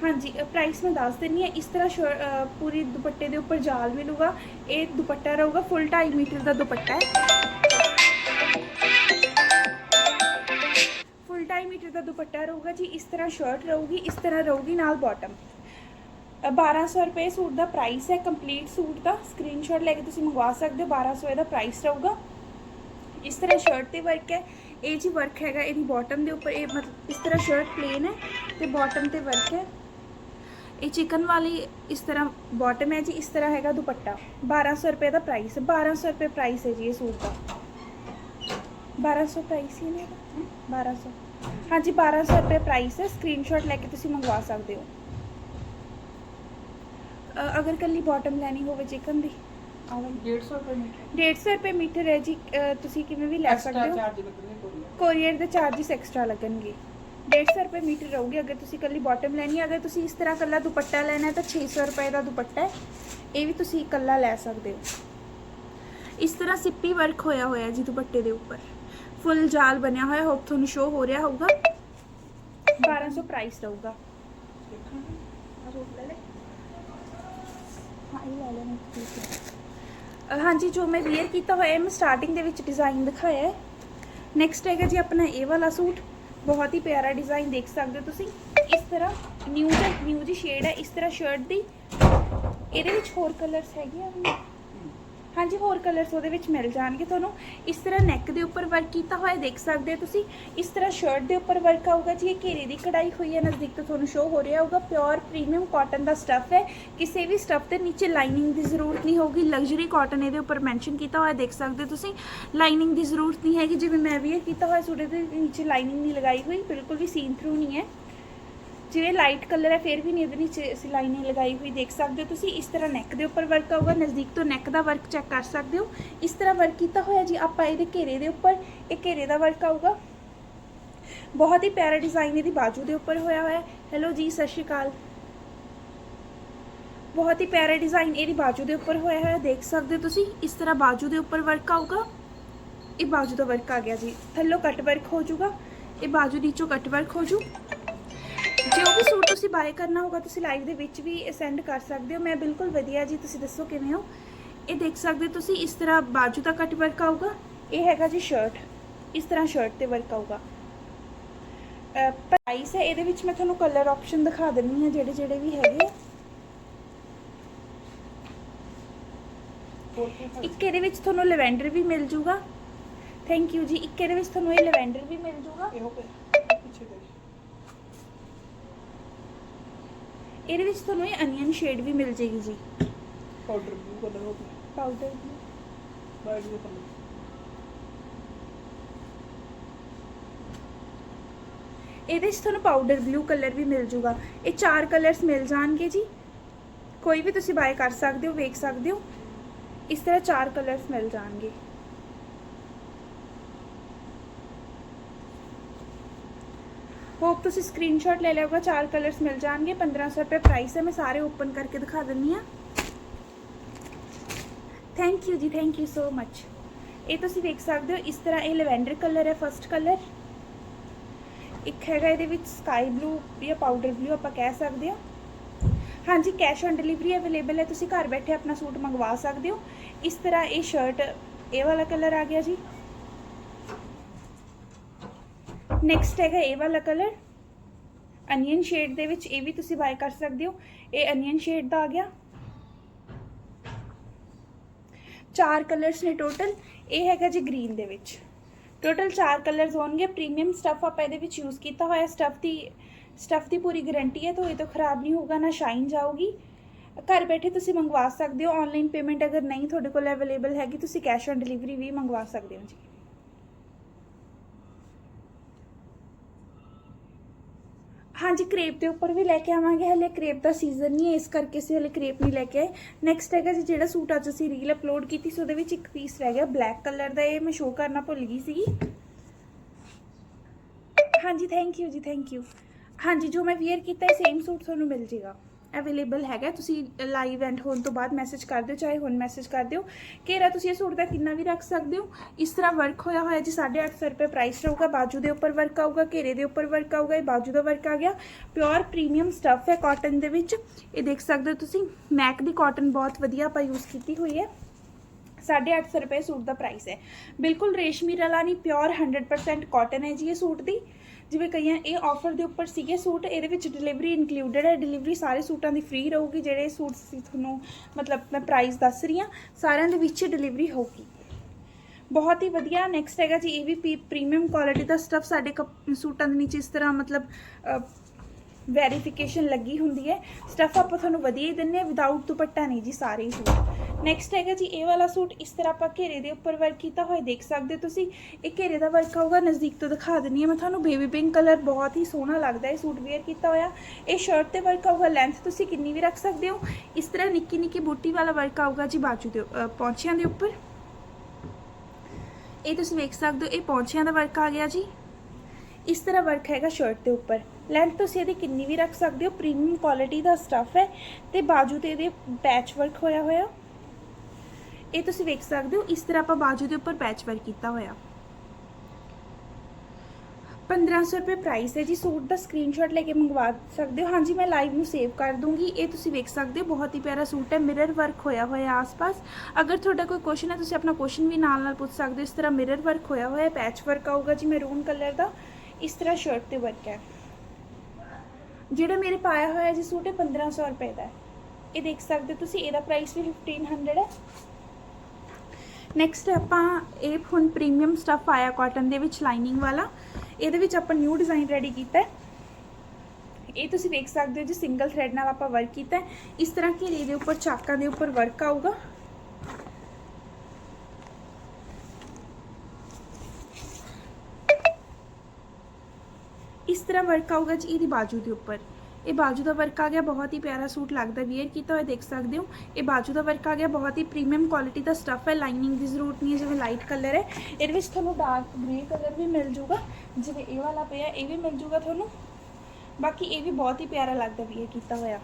ਹਾਂਜੀ ਪ੍ਰਾਈਸ ਮੈਂ ਦੱਸ ਦਿੰਨੀ ਹੈ, ਇਸ ਤਰ੍ਹਾਂ ਸ਼ਰ- ਪੂਰੀ ਦੁਪੱਟੇ ਦੇ ਉੱਪਰ ਜਾਲ ਮਿਲੂਗਾ। ਇਹ ਦੁਪੱਟਾ ਰਹੂਗਾ ਫੁੱਲ 2.5 ਮੀਟਰ ਦਾ ਦੁਪੱਟਾ ਹੈ। ਫੁੱਲ 2.5 ਮੀਟਰ ਦਾ ਦੁਪੱਟਾ ਰਹੂਗਾ ਜੀ, ਇਸ ਤਰ੍ਹਾਂ ਸ਼ਰਟ ਰਹੂਗੀ, ਇਸ ਤਰ੍ਹਾਂ ਰਹੂਗੀ ਨਾਲ ਬਾਟਮ 1200 ਰੁਪਏ ਸੂਟ ਦਾ ਪ੍ਰਾਈਸ ਹੈ ਕੰਪਲੀਟ ਸੂਟ ਦਾ। ਸਕਰੀਨਸ਼ਾਟ ਲੈ ਕੇ ਤੁਸੀਂ ਮੰਗਵਾ ਸਕਦੇ ਹੋ 1200 ਇਹਦਾ ਪ੍ਰਾਈਸ ਰਹੂਗਾ। ਇਸ ਤਰ੍ਹਾਂ ਸ਼ਰਟ ਤੇ ਵਰਕ ਹੈ। ਇਹ ਜੀ ਵਰਕ ਹੈਗਾ, ਇਹਦੀ ਬਾਟਮ ਦੇ ਉੱਪਰ, ਇਹ ਮਤਲਬ ਇਸ ਤਰ੍ਹਾਂ ਸ਼ਰਟ ਪਲੇਨ ਹੈ ਤੇ ਬਾਟਮ ਤੇ ਵਰਕ ਹੈ। ਇਹ ਚਿਕਨ ਵਾਲੀ ਇਸ ਤਰ੍ਹਾਂ ਬਾਟਮ ਹੈ ਜੀ, ਇਸ ਤਰ੍ਹਾਂ ਹੈਗਾ ਦੁਪੱਟਾ। 1200 ਰੁਪਏ ਦਾ ਪ੍ਰਾਈਸ ਹੈ 1200 ਰੁਪਏ ਪ੍ਰਾਈਸ ਹੈ ਜੀ ਇਹ ਸੂਟ ਦਾ। 1200 ਪ੍ਰਾਈਸ ਹੀ ਨੇ ਇਹਦਾ 1200 ਹਾਂਜੀ 1200 ਰੁਪਏ ਪ੍ਰਾਈਸ ਹੈ। ਸਕਰੀਨਸ਼ਾਟ ਲੈ ਕੇ ਤੁਸੀਂ ਮੰਗਵਾ ਸਕਦੇ ਹੋ। ਅ, ਅਗਰ ਕੱਲੀ ਬਾਟਮ ਲੈਣੀ ਹੋਵੇ ਚਿਕਨ ਦੀ ਆਹ ਵਾਲੀ 150 ਰੁਪਏ ਮੀਟਰ। 150 ਰੁਪਏ ਮੀਟਰ ਹੈ ਜੀ ਅ, ਤੁਸੀਂ ਕਿਵੇਂ ਵੀ ਲੈ ਸਕਦੇ ਹੋ। ਚਾਰਜ ਲੱਗਣਗੇ ਕੋਈ ਕੋਰੀਅਰ ਦੇ ਚਾਰजेस ਐਕਸਟਰਾ ਲੱਗਣਗੇ। 150 ਰੁਪਏ ਮੀਟਰ ਰਹੂਗੇ ਅਗਰ ਤੁਸੀਂ ਕੱਲੀ ਬਾਟਮ ਲੈਣੀ ਹੈ। ਅਗਰ ਤੁਸੀਂ ਇਸ ਤਰ੍ਹਾਂ ਕੱਲਾ ਦੁਪੱਟਾ ਲੈਣਾ ਹੈ ਤਾਂ 600 ਰੁਪਏ ਦਾ ਦੁਪੱਟਾ ਹੈ। ਇਹ ਵੀ ਤੁਸੀਂ ਕੱਲਾ ਲੈ ਸਕਦੇ ਹੋ। ਇਸ ਤਰ੍ਹਾਂ ਸਿੱਪੀ ਵਰਕ ਹੋਇਆ ਹੋਇਆ ਜੀ ਦੁਪੱਟੇ ਦੇ ਉੱਪਰ। ਫੁੱਲ ਜਾਲ ਬਣਿਆ ਹੋਇਆ ਹੋਪ ਤੁਹਾਨੂੰ ਸ਼ੋ ਹੋ ਰਿਹਾ ਹੋਊਗਾ। 1200 ਪ੍ਰਾਈਸ ਰਹੂਗਾ। ਦੇਖਾਂਗੇ। ਆਹ ਸੂਟ ਲੈ ਲੈ ਹਾਂ ਇਹ ਲੈ ਲੈਣਾ ਠੀਕ ਹੈ ਅ, ਹਾਂਜੀ, ਜੋ ਮੈਂ ਵੇਅਰ ਕੀਤਾ ਹੋਇਆ ਹੈ ਮੈਂ ਸਟਾਰਟਿੰਗ ਦੇ ਵਿੱਚ ਡਿਜ਼ਾਈਨ ਦਿਖਾਇਆ ਹੈ। ਨੈਕਸਟ ਹੈਗਾ ਜੀ ਆਪਣਾ ਇਹ ਵਾਲਾ ਸੂਟ। ਬਹੁਤ ਹੀ ਪਿਆਰਾ ਡਿਜ਼ਾਈਨ ਦੇਖ ਸਕਦੇ ਹੋ ਤੁਸੀਂ। ਇਸ ਤਰ੍ਹਾਂ ਨਿਊ ਦਾ ਨਿਊ ਜੀ ਸ਼ੇਡ ਹੈ, ਇਸ ਤਰ੍ਹਾਂ ਸ਼ਰਟ ਦੀ। ਇਹਦੇ ਵਿੱਚ ਹੋਰ ਕਲਰਸ ਹੈਗੇ ਆ ਵੀ। ਹਾਂਜੀ, ਹੋਰ ਕਲਰਸ ਉਹਦੇ ਵਿੱਚ ਮਿਲ ਜਾਣਗੇ ਤੁਹਾਨੂੰ। ਇਸ ਤਰ੍ਹਾਂ ਨੈਕ ਦੇ ਉੱਪਰ ਵਰਕ ਕੀਤਾ ਹੋਇਆ ਦੇਖ ਸਕਦੇ ਹੋ ਤੁਸੀਂ। ਇਸ ਤਰ੍ਹਾਂ ਸ਼ਰਟ ਦੇ ਉੱਪਰ ਵਰਕ ਆਊਗਾ, ਜੀ ਇਹ ਘੇਰੇ ਦੀ ਕਢਾਈ ਹੋਈ ਹੈ, ਨਜ਼ਦੀਕ ਤੋਂ ਤੁਹਾਨੂੰ ਸ਼ੋ ਹੋ ਰਿਹਾ ਹੋਊਗਾ। ਪਿਓਰ ਪ੍ਰੀਮੀਅਮ ਕਾਟਨ ਦਾ ਸਟੱਫ ਹੈ। ਕਿਸੇ ਵੀ ਸਟੱਫ ਦੇ ਨੀਚੇ ਲਾਈਨਿੰਗ ਦੀ ਜ਼ਰੂਰਤ ਨਹੀਂ ਹੋਊਗੀ। ਲਗਜ਼ਰੀ ਕਾਟਨ ਇਹਦੇ ਉੱਪਰ ਮੈਂਸ਼ਨ ਕੀਤਾ ਹੋਇਆ ਦੇਖ ਸਕਦੇ ਹੋ ਤੁਸੀਂ। ਲਾਈਨਿੰਗ ਦੀ ਜ਼ਰੂਰਤ ਨਹੀਂ ਹੈਗੀ, ਜਿਵੇਂ ਮੈਂ ਵੀ ਇਹ ਕੀਤਾ ਹੋਇਆ, ਸੂਟ ਦੇ ਨੀਚੇ ਲਾਈਨਿੰਗ ਨਹੀਂ ਲਗਾਈ ਹੋਈ, ਬਿਲਕੁਲ ਵੀ ਸੀਨ ਥਰੂ ਨਹੀਂ ਹੈ। ਜਿਵੇਂ ਲਾਈਟ ਕਲਰ ਹੈ, ਫਿਰ ਵੀ ਨਹੀਂ ਇਹਦੇ ਨੀਚੇ ਅਸੀਂ ਲਾਈਨਿੰਗ ਲਗਾਈ ਹੋਈ ਦੇਖ ਸਕਦੇ ਹੋ। ਤੁਸੀਂ ਇਸ ਤਰ੍ਹਾਂ ਨੈਕ ਦੇ ਉੱਪਰ ਵਰਕ ਆਊਗਾ ਨਜ਼ਦੀਕ ਤੋਂ ਨੈਕ ਦਾ ਵਰਕ ਚੈੱਕ ਕਰ ਸਕਦੇ ਹੋ। ਇਸ ਤਰ੍ਹਾਂ ਵਰਕ ਕੀਤਾ ਹੋਇਆ ਜੀ ਆਪਾਂ ਇਹਦੇ ਘੇਰੇ ਦੇ ਉੱਪਰ, ਇਹ ਘੇਰੇ ਦਾ ਵਰਕ ਆਊਗਾ। ਬਹੁਤ ਹੀ ਪਿਆਰਾ ਡਿਜ਼ਾਈਨ ਇਹਦੀ ਬਾਜੂ ਦੇ ਉੱਪਰ ਹੋਇਆ ਹੋਇਆ ਹੈ। ਹੈਲੋ ਜੀ, ਸਤਿ ਸ਼੍ਰੀ ਅਕਾਲ। ਬਹੁਤ ਹੀ ਪਿਆਰਾ ਡਿਜ਼ਾਈਨ ਇਹਦੀ ਬਾਜੂ ਦੇ ਉੱਪਰ ਹੋਇਆ ਹੋਇਆ, ਦੇਖ ਸਕਦੇ ਹੋ ਤੁਸੀਂ। ਇਸ ਤਰ੍ਹਾਂ ਬਾਜੂ ਦੇ ਉੱਪਰ ਵਰਕ ਆਊਗਾ। ਇਹ ਬਾਜੂ ਦਾ ਵਰਕ ਆ ਗਿਆ ਜੀ। ਥੱਲੋਂ ਕੱਟ ਵਰਕ ਹੋ ਜਾਊਗਾ। ਇਹ ਬਾਜੂ ਨੀਚੋਂ ਕੱਟ ਵਰਕ ਹੋ ਜੂ ਜੋ ਵੀ ਸੂਟ ਤੁਸੀਂ ਬਾਏ ਕਰਨਾ ਹੋਗਾ ਤੁਸੀਂ ਲਾਈਵ ਦੇ ਵਿੱਚ ਵੀ ਸੈਂਡ ਕਰ ਸਕਦੇ ਹੋ। ਮੈਂ ਬਿਲਕੁਲ ਵਧੀਆ ਜੀ, ਤੁਸੀਂ ਦੱਸੋ ਕਿਵੇਂ ਹੋ? ਇਹ ਦੇਖ ਸਕਦੇ ਤੁਸੀਂ, ਇਸ ਤਰ੍ਹਾਂ ਬਾਜੂ ਦਾ ਕੱਟ ਵਰਕ ਆਊਗਾ। ਇਹ ਹੈਗਾ ਜੀ ਸ਼ਰਟ ਇਸ ਤਰ੍ਹਾਂ ਸ਼ਰਟ ਤੇ ਵਰਕ ਆਊਗਾ। ਪ੍ਰਾਈਸ ਹੈ, ਇਹਦੇ ਵਿੱਚ ਮੈਂ ਤੁਹਾਨੂੰ ਕਲਰ ਆਪਸ਼ਨ ਦਿਖਾ ਦਿੰਨੀ ਆ ਜਿਹੜੇ ਜਿਹੜੇ ਵੀ ਹੈਗੇ ਇੱਕ ਇਹਦੇ ਵਿੱਚ ਤੁਹਾਨੂੰ ਲਵੈਂਡਰ ਵੀ ਮਿਲ ਜੂਗਾ। ਥੈਂਕ ਯੂ ਜੀ। ਇੱਕ ਇਹਦੇ ਵਿੱਚ ਤੁਹਾਨੂੰ ਇਹ ਲਵੈਂਡਰ ਵੀ ਮਿਲ ਜੂਗਾ ਇਹੋ ਪਿਆ ਪਿੱਛੇ ਦੇ ਇਹਦੇ ਵਿੱਚ ਤੁਹਾਨੂੰ ਇਹ ਅਨੀਅਨ ਸ਼ੇਡ ਵੀ ਮਿਲ ਜੇਗੀ ਜੀ। ਪਾਊਡਰ ਬਲੂ ਕਲਰ ਹੋ ਗਿਆ। ਪਾਊਡਰ ਬਾਈਟ ਦੇ ਕਲਰ ਇਹਦੇ 'ਚ ਤੁਹਾਨੂੰ ਪਾਊਡਰ ਬਲੂ ਕਲਰ ਵੀ ਮਿਲ ਜੂਗਾ ਇਹ ਚਾਰ ਕਲਰਸ ਮਿਲ ਜਾਣਗੇ ਜੀ। ਕੋਈ ਵੀ ਤੁਸੀਂ ਬਾਏ ਕਰ ਸਕਦੇ ਹੋ ਵੇਖ ਸਕਦੇ ਹੋ। ਇਸ ਤਰ੍ਹਾਂ ਚਾਰ ਕਲਰਸ ਮਿਲ ਜਾਣਗੇ। ਤੁਸੀਂ ਸਕਰੀਨਸ਼ਾਟ ਲੈ ਲਿਆਓਗਾ ਚਾਰ ਕਲਰਸ ਮਿਲ ਜਾਣਗੇ 1500 ਰੁਪਏ ਪ੍ਰਾਈਸ ਹੈ ਮੈਂ ਸਾਰੇ ਓਪਨ ਕਰਕੇ ਦਿਖਾ ਦਿੰਨੀ ਆ ਥੈਂਕ ਯੂ ਜੀ ਥੈਂਕ ਯੂ ਸੋ ਮੱਚ ਇਹ ਤੁਸੀਂ ਵੇਖ ਸਕਦੇ ਹੋ ਇਸ ਤਰ੍ਹਾਂ ਇਹ ਲਵੈਂਡਰ ਕਲਰ ਹੈ ਫਸਟ ਕਲਰ ਇੱਕ ਹੈਗਾ ਇਹਦੇ ਵਿੱਚ ਸਕਾਈ ਬਲੂ ਜਾਂ ਪਾਊਡਰ ਬਲੂ ਆਪਾਂ ਕਹਿ ਸਕਦੇ ਹਾਂ ਹਾਂਜੀ ਕੈਸ਼ ਔਨ ਡਿਲੀਵਰੀ ਅਵੇਲੇਬਲ ਹੈ ਤੁਸੀਂ ਘਰ ਬੈਠੇ ਆਪਣਾ ਸੂਟ ਮੰਗਵਾ ਸਕਦੇ ਹੋ ਇਸ ਤਰ੍ਹਾਂ ਇਹ ਸ਼ਰਟ ਇਹ ਵਾਲਾ ਕਲਰ ਆ ਗਿਆ ਜੀ ਨੈਕਸਟ ਹੈਗਾ ਇਹ ਵਾਲਾ ਕਲਰ ਅਨੀਅਨ ਸ਼ੇਡ ਦੇ ਵਿੱਚ ਇਹ ਵੀ ਤੁਸੀਂ ਬਾਏ ਕਰ ਸਕਦੇ ਹੋ। ਇਹ ਅਨੀਅਨ ਸ਼ੇਡ ਦਾ ਆ ਗਿਆ। ਚਾਰ ਕਲਰਸ ਨੇ ਟੋਟਲ। ਇਹ ਹੈਗਾ ਜੀ ਗ੍ਰੀਨ ਦੇ ਵਿੱਚ। ਟੋਟਲ ਚਾਰ ਕਲਰਸ ਹੋਣਗੇ। ਪ੍ਰੀਮੀਅਮ ਸਟਫ ਆਪਾਂ ਇਹਦੇ ਵਿੱਚ ਯੂਜ਼ ਕੀਤਾ ਹੋਇਆ ਸਟਫ ਦੀ ਸਟਫ ਦੀ ਪੂਰੀ ਗਾਰੰਟੀ ਹੈ, ਤਾਂ ਇਹ ਤਾਂ ਖਰਾਬ ਨਹੀਂ ਹੋਊਗਾ, ਨਾ ਸ਼ਾਈਨ ਜਾਊਗੀ। ਘਰ ਬੈਠੇ ਤੁਸੀਂ ਮੰਗਵਾ ਸਕਦੇ ਹੋ। ਆਨਲਾਈਨ ਪੇਮੈਂਟ ਅਗਰ ਨਹੀਂ ਤੁਹਾਡੇ ਕੋਲ ਅਵੇਲੇਬਲ ਹੈਗੀ, ਤੁਸੀਂ ਕੈਸ਼ ਔਨ ਡਿਲੀਵਰੀ ਵੀ ਮੰਗਵਾ ਸਕਦੇ ਹੋ ਜੀ। ਹਾਂਜੀ, ਕ੍ਰੇਪ ਦੇ ਉੱਪਰ ਵੀ ਲੈ ਕੇ ਆਵਾਂਗੇ। ਹਲੇ ਕ੍ਰੇਪ ਦਾ ਸੀਜ਼ਨ ਨਹੀਂ ਹੈ, ਇਸ ਕਰਕੇ ਅਸੀਂ ਹਲੇ ਕ੍ਰੇਪ ਨਹੀਂ ਲੈ ਕੇ ਆਏ। ਨੈਕਸਟ ਹੈਗਾ ਜੀ, ਜਿਹੜਾ ਸੂਟ ਅੱਜ ਅਸੀਂ ਰੀਲ ਅਪਲੋਡ ਕੀਤੀ ਸੀ, ਉਹਦੇ ਵਿੱਚ ਇੱਕ ਪੀਸ ਰਹਿ ਗਿਆ ਬਲੈਕ ਕਲਰ ਦਾ। ਇਹ ਮੈਂ ਸ਼ੋਅ ਕਰਨਾ ਭੁੱਲ ਗਈ ਸੀਗੀ। ਹਾਂਜੀ ਥੈਂਕ ਯੂ ਜੀ ਥੈਂਕ ਯੂ ਹਾਂਜੀ, ਜੋ ਮੈਂ ਵੇਅਰ ਕੀਤਾ ਹੈ ਸੇਮ ਸੂਟ ਤੁਹਾਨੂੰ ਮਿਲ ਜੇਗਾ। ਅਵੇਲੇਬਲ ਹੈਗਾ, ਤੁਸੀਂ ਲਾਈਵ ਐਂਡ ਹੋਣ ਤੋਂ ਬਾਅਦ ਮੈਸੇਜ ਕਰ ਦਿਓ, ਚਾਹੇ ਹੁਣ ਮੈਸੇਜ ਕਰ ਦਿਓ। ਘੇਰਾ ਤੁਸੀਂ ਇਹ ਸੂਟ ਦਾ ਕਿੰਨਾ ਵੀ ਰੱਖ ਸਕਦੇ ਹੋ? ਇਸ ਤਰ੍ਹਾਂ ਵਰਕ ਹੋਇਆ ਹੋਇਆ ਜੀ 850 ਰੁਪਏ ਪ੍ਰਾਈਸ ਰਹੂਗਾ, ਬਾਜੂ ਦੇ ਉੱਪਰ ਵਰਕ ਆਊਗਾ, ਘੇਰੇ ਦੇ ਉੱਪਰ ਵਰਕ ਆਊਗਾ, ਇਹ ਬਾਜੂ ਦਾ ਵਰਕ ਆ ਗਿਆ। ਪਿਓਰ ਪ੍ਰੀਮੀਅਮ ਸਟੱਫ ਹੈ ਕਾਟਨ ਦੇ ਵਿੱਚ। ਇਹ ਦੇਖ ਸਕਦੇ ਹੋ ਤੁਸੀਂ ਮੈਕ ਦੀ ਕਾਟਨ ਬਹੁਤ ਵਧੀਆ ਆਪਾਂ ਯੂਜ਼ ਕੀਤੀ ਹੋਈ ਹੈ। 850 ਰੁਪਏ ਸੂਟ ਦਾ ਪ੍ਰਾਈਸ ਹੈ। ਬਿਲਕੁਲ ਰੇਸ਼ਮੀ ਰਲਾ ਨਹੀਂ ਪਿਓਰ 100% ਕਾਟਨ ਹੈ ਜੀ ਇਹ ਸੂਟ ਦੀ। ਜਿਵੇਂ ਕਈਆਂ ਇਹ ਆਫਰ ਦੇ ਉੱਪਰ ਸੀਗੇ ਸੂਟ, ਇਹਦੇ ਵਿੱਚ ਡਿਲੀਵਰੀ ਇਨਕਲੂਡਡ ਹੈ। ਡਿਲੀਵਰੀ ਸਾਰੇ ਸੂਟਾਂ ਦੀ ਫ੍ਰੀ ਰਹੂਗੀ, ਜਿਹੜੇ ਸੂਟ ਸੀ ਤੁਹਾਨੂੰ ਮਤਲਬ ਮੈਂ ਪ੍ਰਾਈਸ ਦੱਸ ਰਹੀ ਹਾਂ, ਸਾਰਿਆਂ ਦੇ ਵਿੱਚ ਡਿਲੀਵਰੀ ਹੋਊਗੀ। ਬਹੁਤ ਹੀ ਵਧੀਆ ਨੈਕਸਟ ਹੈਗਾ ਜੀ, ਇਹ ਵੀ ਪ੍ਰੀਮੀਅਮ ਕੁਆਲਿਟੀ ਦਾ ਸਟੱਫ ਸਾਡੇ ਕੱਪ- ਸੂਟਾਂ ਦੇ ਨੀਚੇ ਇਸ ਤਰ੍ਹਾਂ ਮਤਲਬ ਵੈਰੀਫਿਕੇਸ਼ਨ ਲੱਗੀ ਹੁੰਦੀ ਹੈ। ਸਟਫ ਆਪਾਂ ਤੁਹਾਨੂੰ ਵਧੀਆ ਹੀ ਦਿੰਨੇ ਆ ਵਿਦਆਊਟ ਦੁਪੱਟਾ ਨਹੀਂ ਜੀ ਸਾਰੇ ਹੀ ਸੂਟ। ਨੈਕਸਟ ਹੈਗਾ ਜੀ ਇਹ ਵਾਲਾ ਸੂਟ ਇਸ ਤਰ੍ਹਾਂ ਆਪਾਂ ਘੇਰੇ ਦੇ ਉੱਪਰ ਵਰਕ ਕੀਤਾ ਹੋਇਆ ਦੇਖ ਸਕਦੇ ਹੋ ਤੁਸੀਂ। ਇਹ ਘੇਰੇ ਦਾ ਵਰਕ ਆਊਗਾ ਨਜ਼ਦੀਕ ਤੋਂ ਦਿਖਾ ਦਿੰਨੀ ਆ ਮੈਂ ਤੁਹਾਨੂੰ। ਬੇਬੀ ਪਿੰਕ ਕਲਰ ਬਹੁਤ ਹੀ ਸੋਹਣਾ ਲੱਗਦਾ ਹੈ ਸੂਟ ਵੇਅਰ ਕੀਤਾ ਹੋਇਆ। ਇਹ ਸ਼ਰਟ ਤੇ ਵਰਕ ਆਊਗਾ ਲੈਂਥ ਤੁਸੀਂ ਕਿੰਨੀ ਵੀ ਰੱਖ ਸਕਦੇ ਹੋ। ਇਸ ਤਰ੍ਹਾਂ ਨਿੱਕੀ ਨਿੱਕੀ ਬੂਟੀ ਵਾਲਾ ਵਰਕ ਆਊਗਾ ਜੀ ਬਾਜੂ ਦੇ ਅ, ਪੌਂਚਿਆਂ ਦੇ ਉੱਪਰ। ਇਹ ਤੁਸੀਂ ਵੇਖ ਸਕਦੇ ਹੋ ਇਹ ਪੌਂਚਿਆਂ ਦਾ ਵਰਕ ਆ ਗਿਆ ਜੀ। ਇਸ ਤਰ੍ਹਾਂ ਵਰਕ ਹੈਗਾ ਸ਼ਰਟ ਦੇ ਉੱਪਰ। ਲੈਂਥ ਤੁਸੀਂ ਇਹਦੀ ਕਿੰਨੀ ਵੀ ਰੱਖ ਸਕਦੇ ਹੋ? ਪ੍ਰੀਮੀਅਮ ਕੁਆਲਿਟੀ ਦਾ ਸਟੱਫ ਹੈ ਤੇ ਬਾਜੂ ਤੇ ਇਹਦੇ ਪੈਚ ਵਰਕ ਹੋਇਆ ਹੋਇਆ। ਇਹ ਤੁਸੀਂ ਵੇਖ ਸਕਦੇ ਹੋ, ਇਸ ਤਰ੍ਹਾਂ ਆਪਾਂ ਬਾਜੂ ਦੇ ਉੱਪਰ ਪੈਚ ਵਰਕ ਕੀਤਾ ਹੋਇਆ। 1500 ਰੁਪਏ ਪ੍ਰਾਈਸ ਹੈ ਜੀ, ਸੂਟ ਦਾ ਸਕਰੀਨਸ਼ਾਟ ਲੈ ਕੇ ਮੰਗਵਾ ਸਕਦੇ ਹੋ। ਹਾਂਜੀ, ਮੈਂ ਲਾਈਵ ਨੂੰ ਸੇਵ ਕਰ ਦੂੰਗੀ। ਇਹ ਤੁਸੀਂ ਵੇਖ ਸਕਦੇ ਹੋ, ਬਹੁਤ ਹੀ ਪਿਆਰਾ ਸੂਟ ਹੈ ਮਿਰਰ ਵਰਕ ਹੋਇਆ ਹੋਇਆ ਆਸ-ਪਾਸ। ਅਗਰ ਤੁਹਾਡਾ ਕੋਈ ਕੁਐਸਚਨ ਹੈ, ਤੁਸੀਂ ਆਪਣਾ ਕੁਐਸਚਨ ਵੀ ਨਾਲ ਨਾਲ ਪੁੱਛ ਸਕਦੇ ਹੋ। ਇਸ ਤਰ੍ਹਾਂ ਮਿਰਰ ਵਰਕ ਹੋਇਆ ਹੋਇਆ ਪੈਚ ਵਰਕ ਆਊਗਾ ਜੀ ਮੈਰੂਨ ਕਲਰ ਦਾ। ਇਸ ਤਰ੍ਹਾਂ ਸ਼ਰਟ ਤੇ ਵਰਕ ਹੈ। ਜਿਹੜਾ ਮੇਰੇ ਪਾਇਆ ਹੋਇਆ ਜੀ ਸੂਟ ਹੈ 1500 ਰੁਪਏ ਦਾ ਇਹ ਦੇਖ ਸਕਦੇ ਹੋ ਤੁਸੀਂ, ਇਹਦਾ ਪ੍ਰਾਈਸ ਵੀ 1500 ਹੈ। ਨੈਕਸਟ ਆਪਾਂ ਇਹ ਹੁਣ ਪ੍ਰੀਮੀਅਮ ਸਟਫ ਆਇਆ ਕਾਟਨ ਦੇ ਵਿੱਚ ਲਾਈਨਿੰਗ ਵਾਲਾ। ਇਹਦੇ ਵਿੱਚ ਆਪਾਂ ਨਿਊ ਡਿਜ਼ਾਈਨ ਰੈਡੀ ਕੀਤਾ ਹੈ। ਇਹ ਤੁਸੀਂ ਵੇਖ ਸਕਦੇ ਹੋ ਜੀ ਸਿੰਗਲ ਥ੍ਰੈਡ ਨਾਲ ਆਪਾਂ ਵਰਕ ਕੀਤਾ ਹੈ। ਇਸ ਤਰ੍ਹਾਂ ਘੇਰੇ ਦੇ ਉੱਪਰ, ਚਾਕਾਂ ਦੇ ਉੱਪਰ ਵਰਕ ਆਊਗਾ। ਇਸ ਤਰ੍ਹਾਂ ਵਰਕ ਆਊਗਾ ਜੀ ਇਹਦੀ ਬਾਜੂ ਦੇ ਉੱਪਰ? ਇਹ ਬਾਜੂ ਦਾ ਵਰਕ ਆ ਗਿਆ, ਬਹੁਤ ਹੀ ਪਿਆਰਾ ਸੂਟ ਲੱਗਦਾ ਵੀਅਰ ਕੀਤਾ ਹੋਇਆ ਦੇਖ ਸਕਦੇ ਹੋ? ਇਹ ਬਾਜੂ ਦਾ ਵਰਕ ਆ ਗਿਆ, ਬਹੁਤ ਹੀ ਪ੍ਰੀਮੀਅਮ ਕੁਆਲਿਟੀ ਦਾ ਸਟੱਫ ਹੈ। ਲਾਈਨਿੰਗ ਦੀ ਜ਼ਰੂਰਤ ਨਹੀਂ ਹੈ, ਜਿਵੇਂ ਲਾਈਟ ਕਲਰ ਹੈ। ਇਹਦੇ ਵਿੱਚ ਤੁਹਾਨੂੰ ਡਾਰਕ ਗ੍ਰੇ ਕਲਰ ਵੀ ਮਿਲ ਜੂਗਾ। ਜਿਵੇਂ ਇਹ ਵਾਲਾ ਪਿਆ, ਇਹ ਵੀ ਮਿਲ ਜੂਗਾ ਤੁਹਾਨੂੰ। ਬਾਕੀ ਇਹ ਵੀ ਬਹੁਤ ਹੀ ਪਿਆਰਾ ਲੱਗਦਾ ਵੀਅਰ ਕੀਤਾ ਹੋਇਆ।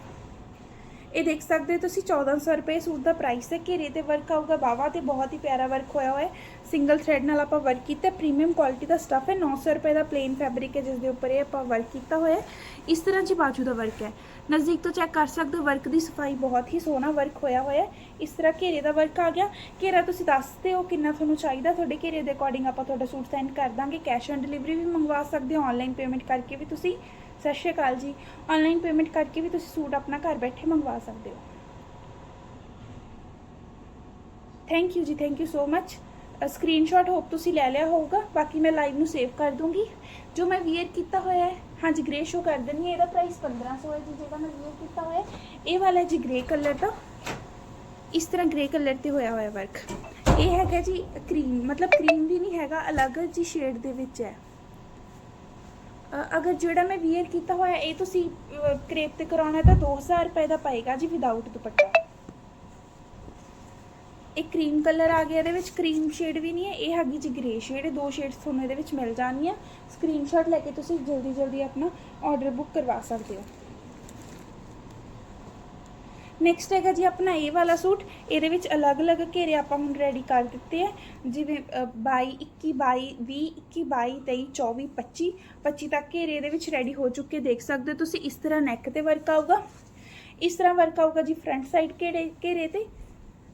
ਇਹ ਦੇਖ ਸਕਦੇ ਹੋ ਤੁਸੀਂ 1400 ਰੁਪਏ ਸੂਟ ਦਾ ਪ੍ਰਾਈਸ ਹੈ। ਘੇਰੇ ਤੇ ਵਰਕ ਆਊਗਾ ਬਾਵਾ ਤੇ ਬਹੁਤ ਹੀ ਪਿਆਰਾ ਵਰਕ ਹੋਇਆ ਹੋਇਆ ਹੈ। ਸਿੰਗਲ ਥ੍ਰੈਡ ਨਾਲ ਆਪਾਂ ਵਰਕ ਕੀਤਾ ਪ੍ਰੀਮੀਅਮ ਕੁਆਲਿਟੀ ਦਾ ਸਟੱਫ ਹੈ। 900 ਰੁਪਏ ਦਾ ਪਲੇਨ ਫੈਬਰਿਕ ਹੈ, ਜਿਸ ਦੇ ਉੱਪਰ ਇਹ ਆਪਾਂ ਵਰਕ ਕੀਤਾ ਹੋਇਆ ਹੈ। ਇਸ ਤਰ੍ਹਾਂ ਜੀ ਬਾਜੂ ਦਾ ਵਰਕ ਹੈ। ਨਜ਼ਦੀਕ ਤੋਂ ਚੈੱਕ ਕਰ ਸਕਦੇ ਹੋ ਵਰਕ ਦੀ ਸਫ਼ਾਈ ਬਹੁਤ ਹੀ ਸੋਹਣਾ ਵਰਕ ਹੋਇਆ ਹੋਇਆ ਹੈ। ਇਸ ਤਰ੍ਹਾਂ ਘੇਰੇ ਦਾ ਵਰਕ ਆ ਗਿਆ। ਘੇਰਾ ਤੁਸੀਂ ਦੱਸ ਦਿਓ ਕਿੰਨਾ ਤੁਹਾਨੂੰ ਚਾਹੀਦਾ। ਤੁਹਾਡੇ ਘੇਰੇ ਦੇ ਅਕੋਰਡਿੰਗ ਆਪਾਂ ਤੁਹਾਡਾ ਸੂਟ ਸੈਂਡ ਕਰ ਦਾਂਗੇ। ਕੈਸ਼ ਔਨ ਡਿਲੀਵਰੀ ਵੀ ਮੰਗਵਾ ਸਕਦੇ ਹੋ ਆਨਲਾਈਨ ਪੇਮੈਂਟ ਕਰਕੇ ਵੀ ਤੁਸੀਂ। ਸਤਿ ਸ਼੍ਰੀ ਅਕਾਲ ਜੀ। ਆਨਲਾਈਨ ਪੇਮੈਂਟ ਕਰਕੇ ਵੀ ਤੁਸੀਂ ਸੂਟ ਆਪਣਾ ਘਰ ਬੈਠੇ ਮੰਗਵਾ ਸਕਦੇ ਹੋ। ਥੈਂਕ ਯੂ ਜੀ thank you so much screenshot hope ਤੁਸੀਂ ਲੈ ਲਿਆ ਹੋਊਗਾ। ਬਾਕੀ ਮੈਂ ਲਾਈਵ ਨੂੰ ਸੇਵ ਕਰ ਦੂੰਗੀ। ਜੋ ਮੈਂ ਵੀਅਰ ਕੀਤਾ ਹੋਇਆ ਹੈ, ਹਾਂਜੀ ਗ੍ਰੇ ਸ਼ੋ ਕਰ ਦਿੰਦੀ ਇਹਦਾ ਪ੍ਰਾਈਸ 1500 ਹੈ ਜੀ, ਜਿਹੜਾ ਮੈਂ ਵੀਅਰ ਕੀਤਾ ਹੋਇਆ ਇਹ ਵਾਲਾ ਜੀ ਗ੍ਰੇ ਕਲਰ ਦਾ। ਇਸ ਤਰ੍ਹਾਂ ਗ੍ਰੇ ਕਲਰ ਤੇ ਹੋਇਆ ਹੋਇਆ ਵਰਕ ਇਹ ਹੈਗਾ ਜੀ ਕਰੀਮ ਮਤਲਬ ਕਰੀਮ ਵੀ ਨਹੀਂ ਹੈਗਾ, ਅਲੱਗ ਜੀ ਸ਼ੇਡ ਦੇ ਵਿੱਚ ਹੈ। ਅਗਰ ਜਿਹੜਾ ਮੈਂ ਵੀਅਰ ਕੀਤਾ ਹੋਇਆ, ਇਹ ਤੁਸੀਂ ਕ੍ਰੇਪ ਤੇ ਕਰਾਉਣਾ ਤਾਂ 2000 ਰੁਪਏ ਦਾ ਪਏਗਾ ਜੀ ਵਿਦਆਊਟ ਦੁਪੱਟਾ। ਇਹ ਕਰੀਮ ਕਲਰ ਆ ਗਿਆ, ਇਹਦੇ ਵਿੱਚ ਕਰੀਮ ਸ਼ੇਡ ਵੀ ਨਹੀਂ ਹੈ, ਇਹ ਹੈਗੀ ਜੀ ਗ੍ਰੇ ਸ਼ੇਡ ਦੋ ਸ਼ੇਡਸ ਤੁਹਾਨੂੰ ਇਹਦੇ ਵਿੱਚ ਮਿਲ ਜਾਣਗੀਆਂ। ਸਕਰੀਨਸ਼ਾਟ ਲੈ ਕੇ ਤੁਸੀਂ ਜਲਦੀ ਜਲਦੀ ਆਪਣਾ ਆਰਡਰ ਬੁੱਕ ਕਰਵਾ ਸਕਦੇ ਹੋ। ਨੈਕਸਟ ਹੈਗਾ ਜੀ ਆਪਣਾ ਇਹ ਵਾਲਾ ਸੂਟ। ਇਹਦੇ ਵਿੱਚ ਅਲੱਗ-ਅਲੱਗ ਘੇਰੇ ਆਪਾਂ ਹੁਣ ਰੈਡੀ ਕਰ ਦਿੱਤੇ ਹੈ ਜਿਵੇਂ ਅ, 22 21 22 20 21 22 23 24 25 25 ਤੱਕ ਘੇਰੇ ਇਹਦੇ ਵਿੱਚ ਰੈਡੀ ਹੋ ਚੁੱਕੇ ਦੇਖ ਸਕਦੇ ਹੋ ਤੁਸੀਂ। ਇਸ ਤਰ੍ਹਾਂ ਨੈਕ ਤੇ ਵਰਕ ਆਊਗਾ। ਇਸ ਤਰ੍ਹਾਂ ਵਰਕ ਆਊਗਾ ਜੀ ਫਰੰਟ ਸਾਈਡ ਘੇਰੇ ਘੇਰੇ ਤੇ।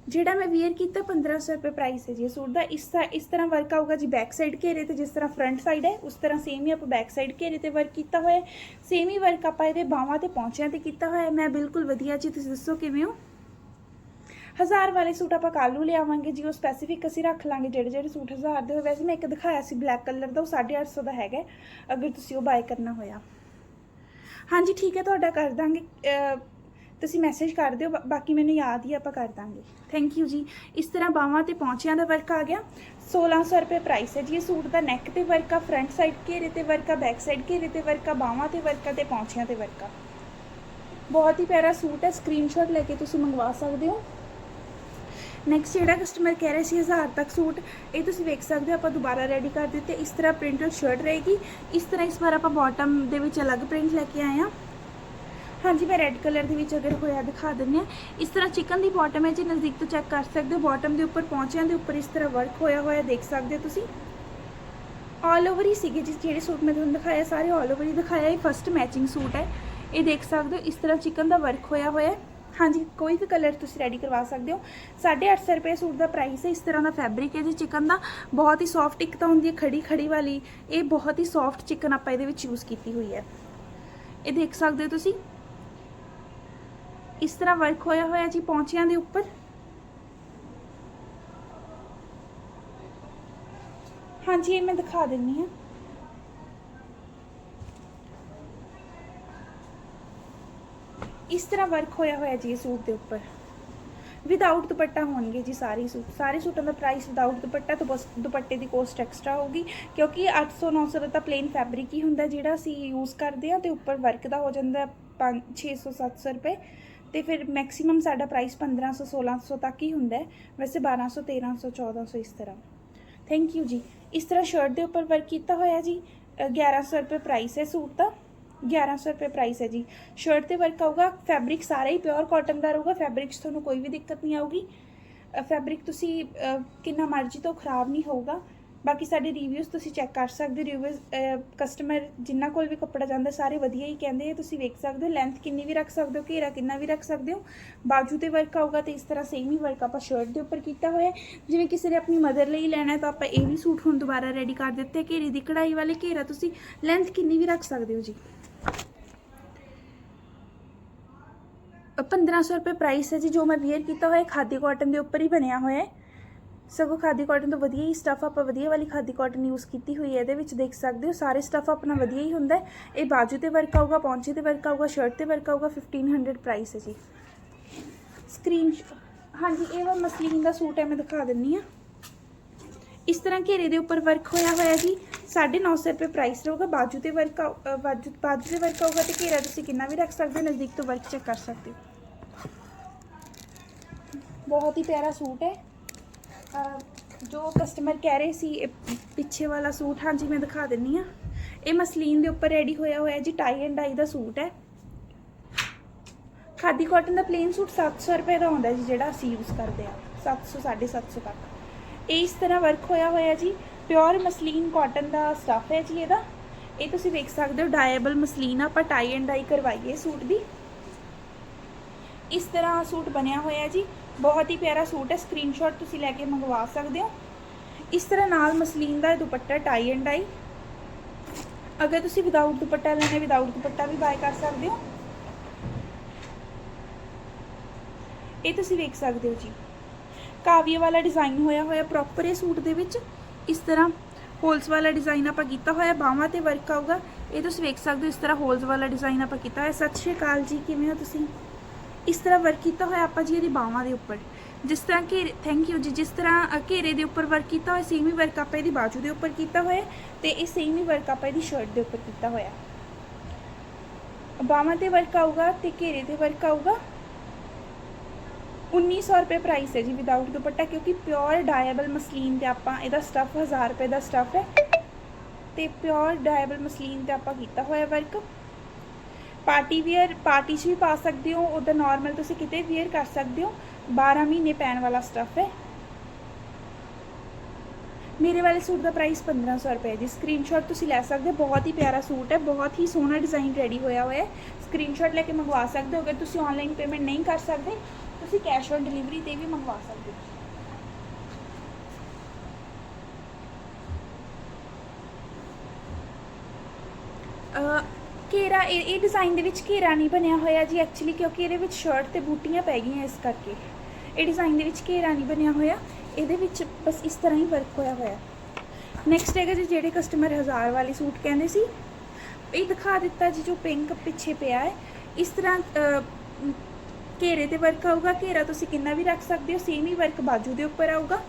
ਜਿਹੜਾ ਮੈਂ ਵੀਅਰ ਕੀਤਾ 1500 ਰੁਪਏ ਪ੍ਰਾਈਸ ਹੈ ਜੀ। ਇਹ ਸੂਟ ਦਾ ਇਸ ਇਸ ਤਰ੍ਹਾਂ ਵਰਕ ਆਊਗਾ ਜੀ ਬੈਕ ਸਾਈਡ ਘੇਰੇ ਤੇ, ਜਿਸ ਤਰ੍ਹਾਂ ਫਰੰਟ ਸਾਈਡ ਹੈ, ਉਸ ਤਰ੍ਹਾਂ ਸੇਮ ਹੀ ਆਪਾਂ ਬੈਕ ਸਾਈਡ ਘੇਰੇ ਤੇ ਵਰਕ ਕੀਤਾ ਹੋਇਆ ਸੇਮ ਹੀ ਵਰਕ ਆਪਾਂ ਇਹਦੇ ਬਾਹਾਂ ਤੇ ਪੌਂਚਿਆਂ ਤੇ ਕੀਤਾ ਹੋਇਆ ਮੈਂ ਬਿਲਕੁਲ ਵਧੀਆ ਜੀ, ਤੁਸੀਂ ਦੱਸੋ ਕਿਵੇਂ ਹੋ? ਹਜ਼ਾਰ ਵਾਲੇ ਸੂਟ ਆਪਾਂ ਕੱਲ੍ਹ ਨੂੰ ਲਿਆਵਾਂਗੇ ਜੀ, ਉਹ ਸਪੈਸੀਫਿਕ ਅਸੀਂ ਰੱਖ ਲਾਂਗੇ। ਜਿਹੜੇ ਜਿਹੜੇ ਸੂਟ ਹਜ਼ਾਰ ਦੇ ਹੋਏ, ਵੈਸੇ ਮੈਂ ਇੱਕ ਦਿਖਾਇਆ ਸੀ ਬਲੈਕ ਕਲਰ ਦਾ, ਉਹ 850 ਦਾ ਹੈਗਾ ਅਗਰ ਤੁਸੀਂ ਉਹ ਬਾਏ ਕਰਨਾ ਹੋਇਆ। ਹਾਂਜੀ, ਠੀਕ ਹੈ, ਤੁਹਾਡਾ ਕਰ ਦਾਂਗੇ। ਤੁਸੀਂ ਮੈਸੇਜ ਕਰ ਦਿਓ, ਬਾ- ਬਾਕੀ ਮੈਨੂੰ ਯਾਦ ਹੀ ਆਪਾਂ ਕਰ ਦਾਂਗੇ। ਥੈਂਕ ਯੂ ਜੀ। ਇਸ ਤਰ੍ਹਾਂ ਬਾਹਾਂ ਤੇ ਪੌਂਚਿਆਂ ਦਾ ਵਰਕ ਆ ਗਿਆ। 1600 ਰੁਪਏ ਪ੍ਰਾਈਸ ਹੈ ਜੀ। ਇਹ ਸੂਟ ਦਾ ਨੈਕ ਤੇ ਵਰਕ ਆ ਫਰੰਟ ਸਾਈਡ ਘੇਰੇ ਤੇ ਵਰਕ ਆ ਬੈਕ ਸਾਈਡ ਘੇਰੇ ਤੇ ਵਰਕ ਆ, ਬਾਹਾਂ ਤੇ ਵਰਕ ਆ ਤੇ ਪੌਂਚਿਆਂ ਤੇ ਵਰਕ ਆ। ਬਹੁਤ ਹੀ ਪਿਆਰਾ ਸੂਟ ਹੈ। ਸਕਰੀਨਸ਼ਾਟ ਲੈ ਕੇ ਤੁਸੀਂ ਮੰਗਵਾ ਸਕਦੇ ਹੋ। ਨੈਕਸਟ ਜਿਹੜਾ ਕਸਟਮਰ ਕਹਿ ਰਿਹਾ ਸੀ 1000 ਤੱਕ ਸੂਟ, ਇਹ ਤੁਸੀਂ ਵੇਖ ਸਕਦੇ ਹੋ, ਆਪਾਂ ਦੁਬਾਰਾ ਰੈਡੀ ਕਰ ਦਿੱਤੇ। ਇਸ ਤਰ੍ਹਾਂ ਪ੍ਰਿੰਟਡ ਸ਼ਰਟ ਰਹੇਗੀ। ਇਸ ਤਰ੍ਹਾਂ ਇਸ ਵਾਰ ਆਪਾਂ ਬਾਟਮ ਦੇ ਵਿੱਚ ਅਲੱਗ ਪ੍ਰਿੰਟ ਲੈ ਕੇ ਆਏ ਹਾਂ। ਹਾਂਜੀ, ਮੈਂ ਰੈੱਡ ਕਲਰ ਦੇ ਵਿੱਚ ਅਗਰ ਹੋਇਆ ਦਿਖਾ ਦਿੰਦੇ ਹਾਂ। ਇਸ ਤਰ੍ਹਾਂ ਚਿਕਨ ਦੀ ਬਾਟਮ ਹੈ, ਜੀ ਨਜ਼ਦੀਕ ਤੋਂ ਚੈੱਕ ਕਰ ਸਕਦੇ ਹੋ। ਬਾਟਮ ਦੇ ਉੱਪਰ ਪਹੁੰਚਿਆਂ ਦੇ ਉੱਪਰ ਇਸ ਤਰ੍ਹਾਂ ਵਰਕ ਹੋਇਆ ਹੋਇਆ ਦੇਖ ਸਕਦੇ ਹੋ ਤੁਸੀਂ। ਆਲ ਓਵਰ ਹੀ ਸੀਗੇ ਜਿਸ ਜਿਹੜੇ ਸੂਟ ਮੈਂ ਤੁਹਾਨੂੰ ਦਿਖਾਇਆ, ਸਾਰੇ ਆਲ ਓਵਰ ਹੀ ਦਿਖਾਇਆ। ਇਹ ਫਸਟ ਮੈਚਿੰਗ ਸੂਟ ਹੈ। ਇਹ ਦੇਖ ਸਕਦੇ ਹੋ, ਇਸ ਤਰ੍ਹਾਂ ਚਿਕਨ ਦਾ ਵਰਕ ਹੋਇਆ ਹੋਇਆ ਹਾਂਜੀ, ਕੋਈ ਵੀ ਕਲਰ ਤੁਸੀਂ ਰੈਡੀ ਕਰਵਾ ਸਕਦੇ ਹੋ। 850 ਰੁਪਏ ਸੂਟ ਦਾ ਪ੍ਰਾਈਸ ਹੈ, ਇਸ ਤਰ੍ਹਾਂ ਦਾ ਫੈਬਰਿਕ ਹੈ ਜੀ ਚਿਕਨ ਦਾ। ਬਹੁਤ ਹੀ ਸੌਫਟ ਇੱਕ ਤਾਂ ਹੁੰਦੀ ਹੈ ਖੜੀ ਖੜੀ ਵਾਲੀ। ਇਹ ਬਹੁਤ ਹੀ ਸੌਫਟ ਚਿਕਨ ਆਪਾਂ ਇਹਦੇ ਵਿੱਚ ਯੂਜ਼ ਕੀਤੀ ਹੋਈ ਹੈ। ਇਹ ਦੇਖ ਸਕਦੇ ਹੋ ਤੁਸੀਂ। ਇਸ ਤਰ੍ਹਾਂ ਵਰਕ ਹੋਇਆ ਹੋਇਆ ਜੀ ਪੌਂਚਿਆਂ ਦੇ ਉੱਪਰ? ਹਾਂਜੀ, ਇਹ ਮੈਂ ਦਿਖਾ ਦਿੰਨੀ ਹਾਂ। ਇਸ ਤਰ੍ਹਾਂ ਵਰਕ ਹੋਇਆ ਹੋਇਆ ਜੀ ਸੂਟ ਦੇ ਉੱਪਰ। ਵਿਦਆਊਟ ਦੁਪੱਟਾ ਹੋਣਗੇ ਜੀ ਸਾਰੇ ਸੂਟ। ਸਾਰੇ ਸੂਟਾਂ ਦਾ ਪ੍ਰਾਈਸ ਵਿਦਆਊਟ ਦੁਪੱਟਾ ਤੋਂ ਬਸ ਦੁਪੱਟੇ ਦੀ ਕੋਸਟ ਐਕਸਟਰਾ ਹੋਊਗੀ, ਕਿਉਂਕਿ 800 900 ਦਾ ਤਾਂ ਪਲੇਨ ਫੈਬਰਿਕ ਹੀ ਹੁੰਦਾ ਜਿਹੜਾ ਅਸੀਂ ਯੂਜ਼ ਕਰਦੇ ਆ ਤੇ ਉੱਪਰ ਵਰਕ ਦਾ ਹੋ ਜਾਂਦਾ 5 600 700 ਰੁਪਏ। ਤੇ ਫਿਰ ਮੈਕਸਿਮਮ ਸਾਡਾ ਪ੍ਰਾਈਸ 1500 1600 ਤੱਕ ਹੀ ਹੁੰਦਾ ਹੈ। ਵੈਸੇ 1200 1300 1400 ਇਸ ਤਰ੍ਹਾਂ। ਥੈਂਕ ਯੂ ਜੀ। ਇਸ ਤਰ੍ਹਾਂ ਸ਼ਰਟ ਦੇ ਉੱਪਰ ਵਰਕ ਕੀਤਾ ਹੋਇਆ ਜੀ? ਅ, 1100 ਰੁਪਏ ਪ੍ਰਾਈਸ ਹੈ ਸੂਟ ਦਾ। 1100 ਰੁਪਏ ਪ੍ਰਾਈਸ ਹੈ ਜੀ। ਸ਼ਰਟ ਤੇ ਵਰਕ ਆਊਗਾ ਫੈਬਰਿਕ ਸਾਰਾ ਹੀ ਪਿਓਰ ਕਾਟਨ ਦਾ ਰਹੂਗਾ ਫੈਬਰਿਕ 'ਚ ਤੁਹਾਨੂੰ ਕੋਈ ਵੀ ਦਿੱਕਤ ਨਹੀਂ ਆਊਗੀ। ਫੈਬਰਿਕ ਤੁਸੀਂ ਅ, ਕਿੰਨਾ ਮਰਜ਼ੀ ਤੋਂ ਖਰਾਬ ਨਹੀਂ ਹੋਊਗਾ। ਬਾਕੀ ਸਾਡੇ ਰਿਵਿਊਜ਼ ਤੁਸੀਂ ਚੈੱਕ ਕਰ ਸਕਦੇ ਹੋ ਰਿਵਿਊਜ਼ ਕਸਟਮਰ ਜਿੰਨਾ ਕੋਲ ਵੀ ਕੱਪੜਾ ਜਾਂਦਾ ਸਾਰੇ ਵਧੀਆ ਹੀ ਕਹਿੰਦੇ ਆ, ਤੁਸੀਂ ਵੇਖ ਸਕਦੇ ਹੋ ਲੈਂਥ ਕਿੰਨੀ ਵੀ ਰੱਖ ਸਕਦੇ ਹੋ, ਘੇਰਾ ਕਿੰਨਾ ਵੀ ਰੱਖ ਸਕਦੇ ਹੋ, ਬਾਜੂ ਤੇ ਵਰਕ ਆਊਗਾ ਤੇ ਇਸ ਤਰ੍ਹਾਂ ਸੇਮ ਹੀ ਵਰਕ ਆਪਾਂ ਸ਼ਰਟ ਦੇ ਉੱਪਰ ਕੀਤਾ ਹੋਇਆ ਜਿਵੇਂ ਕਿਸੇ ਨੇ ਆਪਣੀ ਮਦਰ ਲਈ ਲੈਣਾ ਤਾਂ ਆਪਾਂ ਇਹ ਵੀ ਸੂਟ ਹੁਣ ਦੁਬਾਰਾ ਰੈਡੀ ਕਰ ਦਿੱਤੇ, ਘੇਰੇ ਦੀ ਕਢਾਈ ਵਾਲੇ ਘੇਰਾ ਤੁਸੀਂ ਲੈਂਥ ਕਿੰਨੀ ਵੀ ਰੱਖ ਸਕਦੇ ਹੋ ਜੀ। 1500 ਰੁਪਏ ਪ੍ਰਾਈਸ ਹੈ ਜੀ, ਜੋ ਮੈਂ ਵੇਅਰ ਕੀਤਾ ਹੋਇਆ ਖਾਦੀ ਕਾਟਨ ਦੇ ਉੱਪਰ ਹੀ ਬਣਿਆ ਹੋਇਆ ਹੈ। ਸਗੋਂ ਖਾਦੀ ਕਾਟਨ ਤੋਂ ਵਧੀਆ ਹੀ ਸਟੱਫ ਆਪਾਂ ਵਧੀਆ ਵਾਲੀ ਖਾਦੀ ਕਾਟਨ ਯੂਜ਼ ਕੀਤੀ ਹੋਈ ਹੈ, ਇਹਦੇ ਵਿੱਚ ਦੇਖ ਸਕਦੇ ਹੋ, ਸਾਰੇ ਸਟੱਫ ਆਪਣਾ ਵਧੀਆ ਹੀ ਹੁੰਦਾ ਇਹ ਬਾਜੂ ਤੇ ਵਰਕ ਆਊਗਾ, ਪੌਂਚੇ ਤੇ ਵਰਕ ਆਊਗਾ ਸ਼ਰਟ ਤੇ ਵਰਕ ਆਊਗਾ 1500 ਪ੍ਰਾਈਸ ਹੈ ਜੀ। ਸਕਰੀਨ ਹਾਂਜੀ, ਇਹ ਵਾ ਮਸਲੀਨ ਦਾ ਸੂਟ ਹੈ, ਮੈਂ ਦਿਖਾ ਦਿੰਨੀ ਆ ਇਸ ਤਰ੍ਹਾਂ ਘੇਰੇ ਦੇ ਉੱਪਰ ਵਰਕ ਹੋਇਆ ਹੋਇਆ ਜੀ 950 ਰੁਪਏ ਪ੍ਰਾਈਸ ਰਹੂਗਾ, ਬਾਜੂ ਤੇ ਵਰਕ ਬਾਜੂ ਬਾਜੂ ਤੇ ਵਰਕ ਆਊਗਾ ਤੇ ਘੇਰਾ ਤੁਸੀਂ ਕਿੰਨਾ ਵੀ ਰੱਖ ਸਕਦੇ ਹੋ, ਨਜ਼ਦੀਕ ਤੋਂ ਵਰਕ ਚੈੱਕ ਕਰ ਸਕਦੇ ਹੋ। ਬਹੁਤ ਹੀ ਪਿਆਰਾ ਸੂਟ ਹੈ। ਜੋ ਕਸਟਮਰ ਕਹਿ ਰਹੇ ਸੀ, ਇਹ ਪਿੱਛੇ ਵਾਲਾ ਸੂਟ, ਹਾਂਜੀ, ਮੈਂ ਦਿਖਾ ਦਿੰਨੀ ਆ। ਇਹ ਮਸਲੀਨ ਦੇ ਉੱਪਰ ਰੈਡੀ ਹੋਇਆ ਹੋਇਆ ਜੀ ਟਾਈ ਐਂਡ ਡਾਈ ਦਾ ਸੂਟ ਹੈ। ਖਾਦੀ ਕਾਟਨ ਦਾ ਪਲੇਨ ਸੂਟ 700 ਰੁਪਏ ਦਾ ਆਉਂਦਾ ਜੀ, ਜਿਹੜਾ ਅਸੀਂ ਯੂਜ਼ ਕਰਦੇ ਆ। 700 750 ਤੱਕ। ਇਹ ਇਸ ਤਰ੍ਹਾਂ ਵਰਕ ਹੋਇਆ ਹੋਇਆ ਜੀ ਪਿਓਰ ਮਸਲੀਨ ਕਾਟਨ ਦਾ ਸਟਫ ਹੈ ਜੀ ਇਹਦਾ। ਇਹ ਤੁਸੀਂ ਵੇਖ ਸਕਦੇ ਹੋ ਡਾਇਏਬਲ ਮਸਲੀਨ ਆਪਾਂ ਟਾਈ ਐਂਡ ਡਾਈ ਕਰਵਾਈਏ ਸੂਟ ਦੀ। ਇਸ ਤਰ੍ਹਾਂ ਸੂਟ ਬਣਿਆ ਹੋਇਆ ਜੀ। ਬਹੁਤ ਹੀ ਪਿਆਰਾ ਸੂਟ ਹੈ ਸਕਰੀਨਸ਼ਾਟ ਤੁਸੀਂ ਲੈ ਕੇ ਮੰਗਵਾ ਸਕਦੇ ਹੋ। ਇਸ ਤਰ੍ਹਾਂ ਨਾਲ ਮਸਲੀਨ ਦਾ ਦੁਪੱਟਾ ਟਾਈ ਐਂਡ ਡਾਈ ਅਗਰ ਤੁਸੀਂ ਵਿਦਆਊਟ ਦੁਪੱਟਾ ਲੈਣਾ ਵਿਦਆਊਟ ਦੁਪੱਟਾ ਵੀ ਬਾਏ ਕਰ ਸਕਦੇ ਹੋ। ਇਹ ਤੁਸੀਂ ਵੇਖ ਸਕਦੇ ਹੋ ਜੀ। ਕਾਵੀਏ ਵਾਲਾ ਡਿਜ਼ਾਈਨ ਹੋਇਆ ਹੋਇਆ ਪ੍ਰੋਪਰ ਇਹ ਸੂਟ ਦੇ ਵਿੱਚ। ਇਸ ਤਰ੍ਹਾਂ ਹੋਲਸ ਵਾਲਾ ਡਿਜ਼ਾਈਨ ਆਪਾਂ ਕੀਤਾ ਹੋਇਆ, ਬਾਹਾਂ ਤੇ ਵਰਕ ਆਊਗਾ। ਇਹ ਤੁਸੀਂ ਵੇਖ ਸਕਦੇ ਹੋ, ਇਸ ਤਰ੍ਹਾਂ ਹੋਲਸ ਵਾਲਾ ਡਿਜ਼ਾਈਨ ਆਪਾਂ ਕੀਤਾ ਹੋਇਆ। ਸਤਿ ਸ਼੍ਰੀ ਅਕਾਲ ਜੀ, ਕਿਵੇਂ ਹੋ ਤੁਸੀਂ? ਇਸ ਤਰ੍ਹਾਂ ਵਰਕ ਕੀਤਾ ਹੋਇਆ ਆਪਾਂ ਜੀ ਇਹਦੀ ਬਾਹਾਂ ਦੇ ਉੱਪਰ। ਜਿਸ ਤਰ੍ਹਾਂ ਕਿ ਥੈਂਕ ਯੂ ਜੀ, ਜਿਸ ਤਰ੍ਹਾਂ ਘੇਰੇ ਦੇ ਉੱਪਰ ਵਰਕ ਕੀਤਾ ਹੋਇਆ ਸੇਮ ਹੀ ਵਰਕ ਆਪਾਂ ਇਹਦੀ ਬਾਜੂ ਦੇ ਉੱਪਰ ਕੀਤਾ ਹੋਇਆ ਤੇ ਇਹ ਸੇਮ ਹੀ ਵਰਕ ਆਪਾਂ ਇਹਦੀ ਸ਼ਰਟ ਦੇ ਉੱਪਰ ਕੀਤਾ ਹੋਇਆ। ਬਾਹਾਂ ਤੇ ਵਰਕ ਆਊਗਾ ਤੇ ਘੇਰੇ ਤੇ ਵਰਕ ਆਊਗਾ। 1900 ਰੁਪਏ ਪ੍ਰਾਈਸ ਹੈ ਜੀ ਵਿਦਆਊਟ ਦੁਪੱਟਾ, ਕਿਉਂਕਿ ਪਿਓਰ ਡਾਇਬਲ ਮਸਲੀਨ ਤੇ ਆਪਾਂ ਇਹਦਾ ਸਟਫ 1000 ਰੁਪਏ ਦਾ ਸਟਫ ਹੈ। ਤੇ ਪਿਓਰ ਡਾਇਏਬਲ ਮਸਲੀਨ ਤੇ ਆਪਾਂ ਕੀਤਾ ਹੋਇਆ ਵਰਕ ਪਾਰਟੀ ਵੇਅਰ ਪਾਰਟੀ 'ਚ ਵੀ ਪਾ ਸਕਦੇ ਹੋ, ਉਹਦਾ ਨਾਰਮਲ ਤੁਸੀਂ ਕਿਤੇ ਵੇਅਰ ਕਰ ਸਕਦੇ ਹੋ। 12 ਮਹੀਨੇ ਪੈਣ ਵਾਲਾ ਸਟੱਫ ਹੈ। ਮੇਰੇ ਵਾਲੇ ਸੂਟ ਦਾ ਪ੍ਰਾਈਸ 1500 ਰੁਪਏ ਜੀ। ਸਕਰੀਨਸ਼ਾਟ ਤੁਸੀਂ ਲੈ ਸਕਦੇ ਹੋ, ਬਹੁਤ ਹੀ ਪਿਆਰਾ ਸੂਟ ਹੈ, ਬਹੁਤ ਹੀ ਸੋਹਣਾ ਡਿਜ਼ਾਈਨ ਰੈਡੀ ਹੋਇਆ ਹੋਇਆ ਹੈ। ਸਕਰੀਨਸ਼ਾਟ ਲੈ ਕੇ ਮੰਗਵਾ ਸਕਦੇ ਹੋ, ਅਗਰ ਤੁਸੀਂ ਆਨਲਾਈਨ ਪੇਮੈਂਟ ਨਹੀਂ ਕਰ ਸਕਦੇ, ਤੁਸੀਂ ਕੈਸ਼ ਔਨ ਡਿਲੀਵਰੀ ਤੇ ਵੀ ਮੰਗਵਾ ਸਕਦੇ ਹੋ। ਤਾਂ ਇਹ ਇਹ ਡਿਜ਼ਾਈਨ ਦੇ ਵਿੱਚ ਘੇਰਾ ਨਹੀਂ ਬਣਿਆ ਹੋਇਆ ਜੀ ਐਕਚੁਅਲੀ ਕਿਉਂਕਿ ਇਹਦੇ ਵਿੱਚ ਸ਼ਰਟ ਤੇ ਬੂਟੀਆਂ ਪੈ ਗਈਆਂ ਇਸ ਕਰਕੇ। ਇਹ ਡਿਜ਼ਾਈਨ ਦੇ ਵਿੱਚ ਘੇਰਾ ਨਹੀਂ ਬਣਿਆ ਹੋਇਆ। ਇਹਦੇ ਵਿੱਚ ਬਸ ਇਸ ਤਰ੍ਹਾਂ ਹੀ ਵਰਕ ਹੋਇਆ ਹੋਇਆ। ਨੈਕਸਟ ਹੈਗਾ ਜੀ, ਜਿਹੜੇ ਕਸਟਮਰ ਹਜ਼ਾਰ ਵਾਲੇ ਸੂਟ ਕਹਿੰਦੇ ਸੀ। ਇਹ ਦਿਖਾ ਦਿੱਤਾ ਜੀ, ਜੋ ਪਿੰਕ ਪਿੱਛੇ ਪਿਆ ਹੈ। ਇਸ ਤਰ੍ਹਾਂ ਘੇਰੇ ਤੇ ਵਰਕ ਆਊਗਾ। ਘੇਰਾ ਤੁਸੀਂ ਕਿੰਨਾ ਵੀ ਰੱਖ ਸਕਦੇ ਹੋ ਸੇਮ ਹੀ ਵਰਕ ਬਾਜੂ ਦੇ ਉੱਪਰ ਆਊਗਾ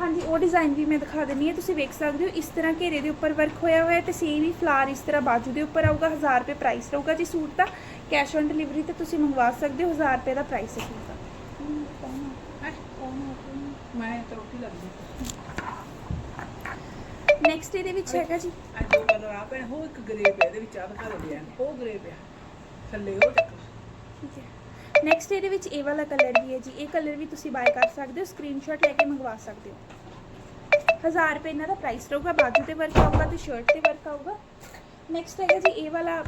ਹਾਂਜੀ ਉਹ ਡਿਜ਼ਾਈਨ ਵੀ ਮੈਂ ਦਿਖਾ ਦਿੰਨੀ ਹੈ ਤੁਸੀਂ ਵੇਖ ਸਕਦੇ ਹੋ ਇਸ ਤਰ੍ਹਾਂ ਘੇਰੇ ਦੇ ਉੱਪਰ ਵਰਕ ਹੋਇਆ ਹੋਇਆ ਤੇ ਸੇਮ ਹੀ ਫਲਾਰ ਇਸ ਤਰ੍ਹਾਂ ਬਾਜੂ ਦੇ ਉੱਪਰ ਆਊਗਾ 1000 ਰੁਪਏ ਪ੍ਰਾਈਸ ਰਹੂਗਾ। ਜੀ ਸੂਟ ਦਾ ਕੈਸ਼ ਔਨ ਡਿਲੀਵਰੀ ਤੇ ਤੁਸੀਂ ਮੰਗਵਾ ਸਕਦੇ ਹੋ 1000 ਰੁਪਏ ਦਾ ਪ੍ਰਾਈਸ ਹੈ ਸੂਟ ਦਾ। ਮੈਂ ਤਾਂ ਰੋਟੀ ਲੱਗਦੀ ਨੈਕਸਟ ਇਹਦੇ ਵਿੱਚ ਹੈਗਾ ਜੀ। ਅੱਜ ਉਹ ਕਲਰ ਆ ਪੈਣ ਹੋ ਇੱਕ ਗ੍ਰੇ ਪਿਆ ਇਹਦੇ ਵਿੱਚ ਆ ਦਿਖਾ ਦੋ ਡਿਜ਼ਾਈਨ ਉਹ ਗ੍ਰੇ ਪਿਆ। ਥੱਲੇ ਉਹ ਚੱਕ ਠੀਕ ਹੈ। ਨੈਕਸਟ ਇਹਦੇ ਵਿੱਚ ਇਹ ਵਾਲਾ ਕਲਰ ਵੀ ਹੈ ਜੀ। ਇਹ ਕਲਰ ਵੀ ਤੁਸੀਂ ਬਾਏ ਕਰ ਸਕਦੇ ਹੋ ਸਕਰੀਨਸ਼ਾਟ ਲੈ ਕੇ ਮੰਗਵਾ ਸਕਦੇ ਹੋ। 1000 ਰੁਪਏ ਇਹਨਾਂ ਦਾ ਪ੍ਰਾਈਸ ਰਹੂਗਾ, ਬਾਜੂ ਤੇ ਵਰਕ ਆਊਗਾ ਤੇ ਸ਼ਰਟ ਤੇ ਵਰਕ ਆਊਗਾ। ਨੈਕਸਟ ਹੈਗਾ ਜੀ ਇਹ ਵਾਲਾ।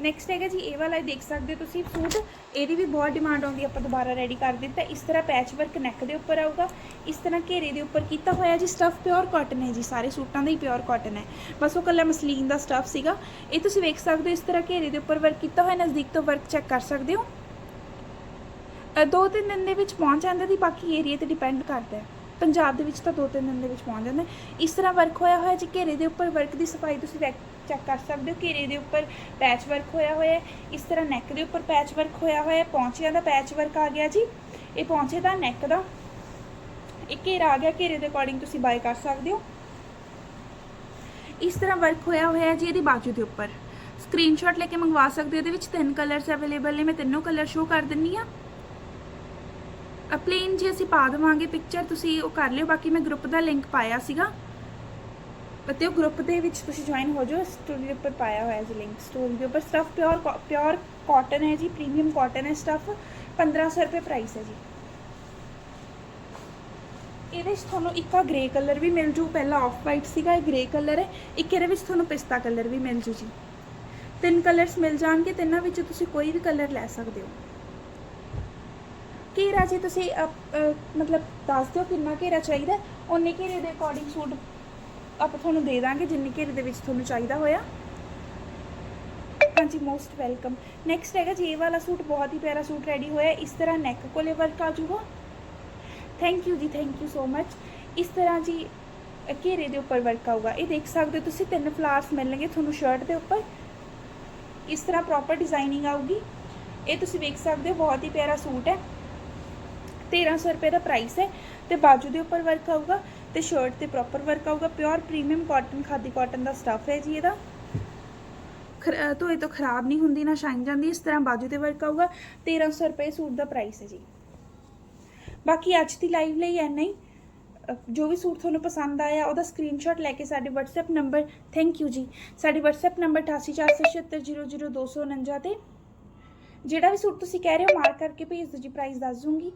ਨੈਕਸਟ ਹੈਗਾ ਜੀ ਇਹ ਵਾਲਾ ਦੇਖ ਸਕਦੇ ਹੋ ਤੁਸੀਂ ਸੂਟ ਇਹਦੀ ਵੀ ਬਹੁਤ ਡਿਮਾਂਡ ਆਉਂਦੀ, ਆਪਾਂ ਦੁਬਾਰਾ ਰੈਡੀ ਕਰ ਦਿੱਤਾ। ਇਸ ਤਰ੍ਹਾਂ ਪੈਚ ਵਰਕ ਨੈਕ ਦੇ ਉੱਪਰ ਆਊਗਾ। ਇਸ ਤਰ੍ਹਾਂ ਘੇਰੇ ਦੇ ਉੱਪਰ ਕੀਤਾ ਹੋਇਆ ਜੀ ਸਟਫ ਪਿਓਰ ਕਾਟਨ ਹੈ ਜੀ, ਸਾਰੇ ਸੂਟਾਂ ਦਾ ਹੀ ਪਿਓਰ ਕਾਟਨ ਹੈ। ਬਸ ਉਹ ਕੱਲਾ ਮਸਲੀਨ ਦਾ ਸਟਫ ਸੀਗਾ। ਇਹ ਤੁਸੀਂ ਵੇਖ ਸਕਦੇ ਹੋ ਇਸ ਤਰ੍ਹਾਂ ਘੇਰੇ ਦੇ ਉੱਪਰ ਵਰਕ ਕੀਤਾ ਹੋਇਆ, ਨਜ਼ਦੀਕ ਤੋਂ ਵਰਕ ਚੈੱਕ ਕਰ ਸਕਦੇ ਹੋ। ਦੋ ਤਿੰਨ ਦਿਨ ਦੇ ਵਿੱਚ ਪਹੁੰਚ ਜਾਂਦਾ ਦੀ ਬਾਕੀ ਏਰੀਆ ਤੇ ਡਿਪੈਂਡ ਕਰਦਾ ਹੈ। ਪੰਜਾਬ ਦੇ ਵਿੱਚ ਤਾਂ ਦੋ ਤਿੰਨ ਦਿਨ ਦੇ ਵਿੱਚ ਪਹੁੰਚ ਜਾਂਦਾ ਇਸ ਤਰ੍ਹਾਂ ਵਰਕ ਹੋਇਆ ਹੋਇਆ ਜੀ, ਘੇਰੇ ਦੇ ਉੱਪਰ ਵਰਕ ਦੀ ਸਫ਼ਾਈ ਤੁਸੀਂ ਚੈੱਕ ਕਰ ਸਕਦੇ ਹੋ। ਘੇਰੇ ਦੇ ਉੱਪਰ ਪੈਚ ਵਰਕ ਹੋਇਆ ਹੋਇਆ ਇਸ ਤਰ੍ਹਾਂ ਨੈਕ ਦੇ ਉੱਪਰ ਪੈਚ ਵਰਕ ਹੋਇਆ ਹੋਇਆ ਹੈ। ਪੌਂਚਿਆਂ ਦਾ ਪੈਚ ਵਰਕ ਆ ਗਿਆ ਜੀ। ਇਹ ਪੌਂਚੇ ਦਾ ਨੈਕ ਦਾ। ਇਹ ਘੇਰਾ ਆ ਗਿਆ, ਘੇਰੇ ਦੇ ਅਕੋਰਡਿੰਗ ਤੁਸੀਂ ਬਾਏ ਕਰ ਸਕਦੇ ਹੋ। ਇਸ ਤਰ੍ਹਾਂ ਵਰਕ ਹੋਇਆ ਹੋਇਆ ਜੀ ਇਹਦੀ ਬਾਜੂ ਦੇ ਉੱਪਰ। ਸਕਰੀਨਸ਼ਾਟ ਲੈ ਕੇ ਮੰਗਵਾ ਸਕਦੇ ਹੋ। ਇਹਦੇ ਵਿੱਚ ਤਿੰਨ ਕਲਰਸ ਅਵੇਲੇਬਲ ਨੇ। ਮੈਂ ਤਿੰਨੋਂ ਕਲਰ ਸ਼ੋ ਕਰ ਦਿੰਨੀ ਆ ਪਲੇਨ ਜੇ ਅਸੀਂ ਪਾ ਦੇਵਾਂਗੇ ਪਿਕਚਰ ਤੁਸੀਂ ਉਹ ਕਰ ਲਿਓ, ਬਾਕੀ ਮੈਂ ਗਰੁੱਪ ਦਾ ਲਿੰਕ ਪਾਇਆ ਸੀਗਾ। ਅਤੇ ਉਹ ਗਰੁੱਪ ਦੇ ਵਿੱਚ ਤੁਸੀਂ ਜੁਆਇਨ ਹੋ ਜਾਓ ਸਟੋਰੀ ਦੇ ਉੱਪਰ ਪਾਇਆ ਹੋਇਆ ਜੀ ਲਿੰਕ ਸਟੋਰੀ ਦੇ ਉੱਪਰ। ਸਟਫ ਪਿਓਰ ਪਿਓਰ ਕਾਟਨ ਹੈ ਜੀ ਪ੍ਰੀਮੀਅਮ ਕਾਟਨ ਹੈ ਸਟਫ 1500 ਰੁਪਏ ਪ੍ਰਾਈਸ ਹੈ ਜੀ। ਇਹਦੇ ਵਿੱਚ ਤੁਹਾਨੂੰ ਇੱਕ ਆ ਗ੍ਰੇ ਕਲਰ ਵੀ ਮਿਲ ਜੂ, ਪਹਿਲਾਂ ਆਫ ਵਾਈਟ ਸੀਗਾ, ਇਹ ਗ੍ਰੇ ਕਲਰ ਹੈ। ਇੱਕ ਇਹਦੇ ਵਿੱਚ ਤੁਹਾਨੂੰ ਪਿਸਤਾ ਕਲਰ ਵੀ ਮਿਲ ਜੂ ਜੀ। ਤਿੰਨ ਕਲਰਸ ਮਿਲ ਜਾਣਗੇ, ਤਿੰਨਾਂ ਵਿੱਚੋਂ ਤੁਸੀਂ ਕੋਈ ਵੀ ਕਲਰ ਲੈ ਸਕਦੇ ਹੋ। ਘੇਰਾ ਜੇ ਤੁਸੀਂ ਮਤਲਬ ਦੱਸ ਦਿਓ ਕਿੰਨਾ ਘੇਰਾ ਚਾਹੀਦਾ ਹੈ, ਉਨੇ ਘੇਰੇ ਦੇ ਅਕੋਰਡਿੰਗ ਸੂਟ ਆਪਾਂ ਤੁਹਾਨੂੰ ਦੇ ਦਾਂਗੇ ਜਿੰਨੇ ਘੇਰੇ ਦੇ ਵਿੱਚ ਤੁਹਾਨੂੰ ਚਾਹੀਦਾ ਹੋਇਆ। ਹਾਂਜੀ ਮੋਸਟ ਵੈਲਕਮ ਨੈਕਸਟ ਹੈਗਾ ਜੀ ਇਹ ਵਾਲਾ ਸੂਟ ਬਹੁਤ ਹੀ ਪਿਆਰਾ ਸੂਟ ਰੈਡੀ ਹੋਇਆ ਇਸ ਤਰ੍ਹਾਂ ਨੈਕ ਕੋਲੇ ਵਰਕ ਆ ਜੂਗਾ। ਥੈਂਕ ਯੂ ਜੀ ਥੈਂਕ ਯੂ ਸੋ ਮੱਚ ਇਸ ਤਰ੍ਹਾਂ ਜੀ ਘੇਰੇ ਦੇ ਉੱਪਰ ਵਰਕ ਆਊਗਾ। ਇਹ ਦੇਖ ਸਕਦੇ ਹੋ ਤੁਸੀਂ ਤਿੰਨ ਫਲਾਰਸ ਮਿਲਣਗੇ ਤੁਹਾਨੂੰ ਸ਼ਰਟ ਦੇ ਉੱਪਰ। ਇਸ ਤਰ੍ਹਾਂ ਪ੍ਰੋਪਰ ਡਿਜ਼ਾਈਨਿੰਗ ਆਊਗੀ। ਇਹ ਤੁਸੀਂ ਵੇਖ ਸਕਦੇ ਹੋ ਬਹੁਤ ਹੀ ਪਿਆਰਾ ਸੂਟ ਹੈ। 1300 ਰੁਪਏ ਦਾ ਪ੍ਰਾਈਸ ਹੈ ਤੇ ਬਾਜੂ ਦੇ ਉੱਪਰ ਵਰਕ ਆਊਗਾ ਤੇ ਸ਼ਰਟ ਤੇ ਪ੍ਰੋਪਰ ਵਰਕ ਆਊਗਾ pure premium cotton khadi cotton ਦਾ ਸਟਫ ਹੈ ਜੀ ਇਹਦਾ। ਖਰ- ਧੋਏ ਤੋਂ ਖਰਾਬ ਨਹੀਂ ਹੁੰਦੀ, ਨਾ ਸ਼ਾਈਨ ਜਾਂਦੀ, ਇਸ ਤਰ੍ਹਾਂ ਬਾਜੂ ਤੇ ਵਰਕ ਆਊਗਾ 1300 ਰੁਪਏ ਸੂਟ ਦਾ ਪ੍ਰਾਈਸ ਹੈ ਜੀ। ਬਾਕੀ ਅੱਜ ਦੀ ਲਾਈਵ ਲਈ ਐਨਾ ਹੀ। ਜੋ ਵੀ ਸੂਟ ਤੁਹਾਨੂੰ ਪਸੰਦ ਆਇਆ, ਉਹਦਾ ਸਕਰੀਨਸ਼ਾਟ ਲੈ ਕੇ ਸਾਡੇ WhatsApp ਨੰਬਰ ਥੈਂਕ ਯੂ ਜੀ। ਸਾਡੇ WhatsApp ਨੰਬਰ 8847700249 ਤੇ। ਜਿਹੜਾ ਵੀ ਸੂਟ ਤੁਸੀਂ ਕਹਿ ਰਹੇ ਹੋ ਮਾਰਕ ਕਰਕੇ ਭੇਜ ਦਿਓ ਜੀ ਪ੍ਰਾਈਸ ਦੱਸ ਦੂੰਗੀ।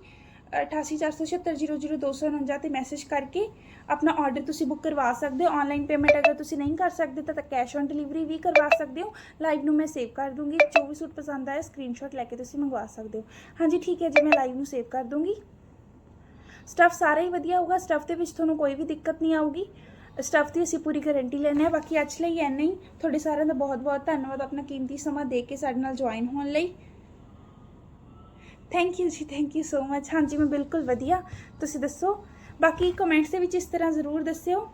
8847700249 ਤੇ ਮੈਸੇਜ ਕਰਕੇ ਆਪਣਾ ਆਰਡਰ ਤੁਸੀਂ ਬੁੱਕ ਕਰਵਾ ਸਕਦੇ ਹੋ। ਆਨਲਾਈਨ ਪੇਮੈਂਟ ਅਗਰ ਤੁਸੀਂ ਨਹੀਂ ਕਰ ਸਕਦੇ ਤਾਂ ਕੈਸ਼ ਔਨ ਡਿਲੀਵਰੀ ਵੀ ਕਰਵਾ ਸਕਦੇ ਹੋ। ਲਾਈਵ ਨੂੰ ਮੈਂ ਸੇਵ ਕਰ ਦੂੰਗੀ। ਜੋ ਵੀ ਸੂਟ ਪਸੰਦ ਆਇਆ ਸਕਰੀਨਸ਼ਾਟ ਲੈ ਕੇ ਤੁਸੀਂ ਮੰਗਵਾ ਸਕਦੇ ਹੋ। ਹਾਂਜੀ, ਠੀਕ ਹੈ ਜੀ, ਮੈਂ ਲਾਈਵ ਨੂੰ ਸੇਵ ਕਰ ਦੂੰਗੀ। ਸਟਫ ਸਾਰਾ ਹੀ ਵਧੀਆ ਹੋਊਗਾ। ਸਟਫ ਦੇ ਵਿੱਚ ਤੁਹਾਨੂੰ ਕੋਈ ਵੀ ਦਿੱਕਤ ਨਹੀਂ ਆਊਗੀ। ਸਟਫ ਦੀ ਅਸੀਂ ਪੂਰੀ ਗਾਰੰਟੀ ਲੈਂਦੇ ਹਾਂ। ਬਾਕੀ ਅੱਜ ਲਈ ਐਨਾ ਹੀ। ਤੁਹਾਡੇ ਸਾਰਿਆਂ ਦਾ ਬਹੁਤ ਬਹੁਤ ਧੰਨਵਾਦ। ਆਪਣਾ ਕੀਮਤੀ ਸਮਾਂ ਦੇ ਕੇ ਸਾਡੇ ਨਾਲ ਜੁਆਇਨ ਹੋਣ ਲਈ। ਥੈਂਕ ਯੂ ਜੀ ਥੈਂਕ ਯੂ ਸੋ ਮਚ ਹਾਂਜੀ, ਮੈਂ ਬਿਲਕੁਲ ਵਧੀਆ। ਤੁਸੀਂ ਦੱਸੋ? ਬਾਕੀ ਕਮੈਂਟਸ ਦੇ ਵਿੱਚ ਇਸ ਤਰ੍ਹਾਂ ਜ਼ਰੂਰ ਦੱਸਿਓ।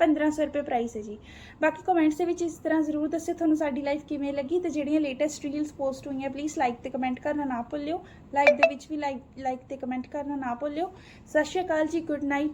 1500 ਰੁਪਏ ਪ੍ਰਾਈਸ ਹੈ ਜੀ। ਬਾਕੀ ਕਮੈਂਟਸ ਦੇ ਵਿੱਚ ਇਸ ਤਰ੍ਹਾਂ ਜ਼ਰੂਰ ਦੱਸਿਓ ਤੁਹਾਨੂੰ ਸਾਡੀ ਲਾਈਫ ਕਿਵੇਂ ਲੱਗੀ ਤੇ ਜਿਹੜੀਆਂ ਲੇਟੈਸਟ ਰੀਲਸ ਪੋਸਟ ਹੋਈਆਂ ਪਲੀਜ਼ ਲਾਈਕ ਤੇ ਕਮੈਂਟ ਕਰਨਾ ਨਾ ਭੁੱਲਿਓ। ਲਾਈਵ ਦੇ ਵਿੱਚ ਵੀ ਲਾਈਕ ਲਾਈਕ ਤੇ ਕਮੈਂਟ ਕਰਨਾ ਨਾ ਭੁੱਲਿਓ। ਸਤਿ ਸ਼੍ਰੀ ਅਕਾਲ ਜੀ ਗੁੱਡ ਨਾਈਟ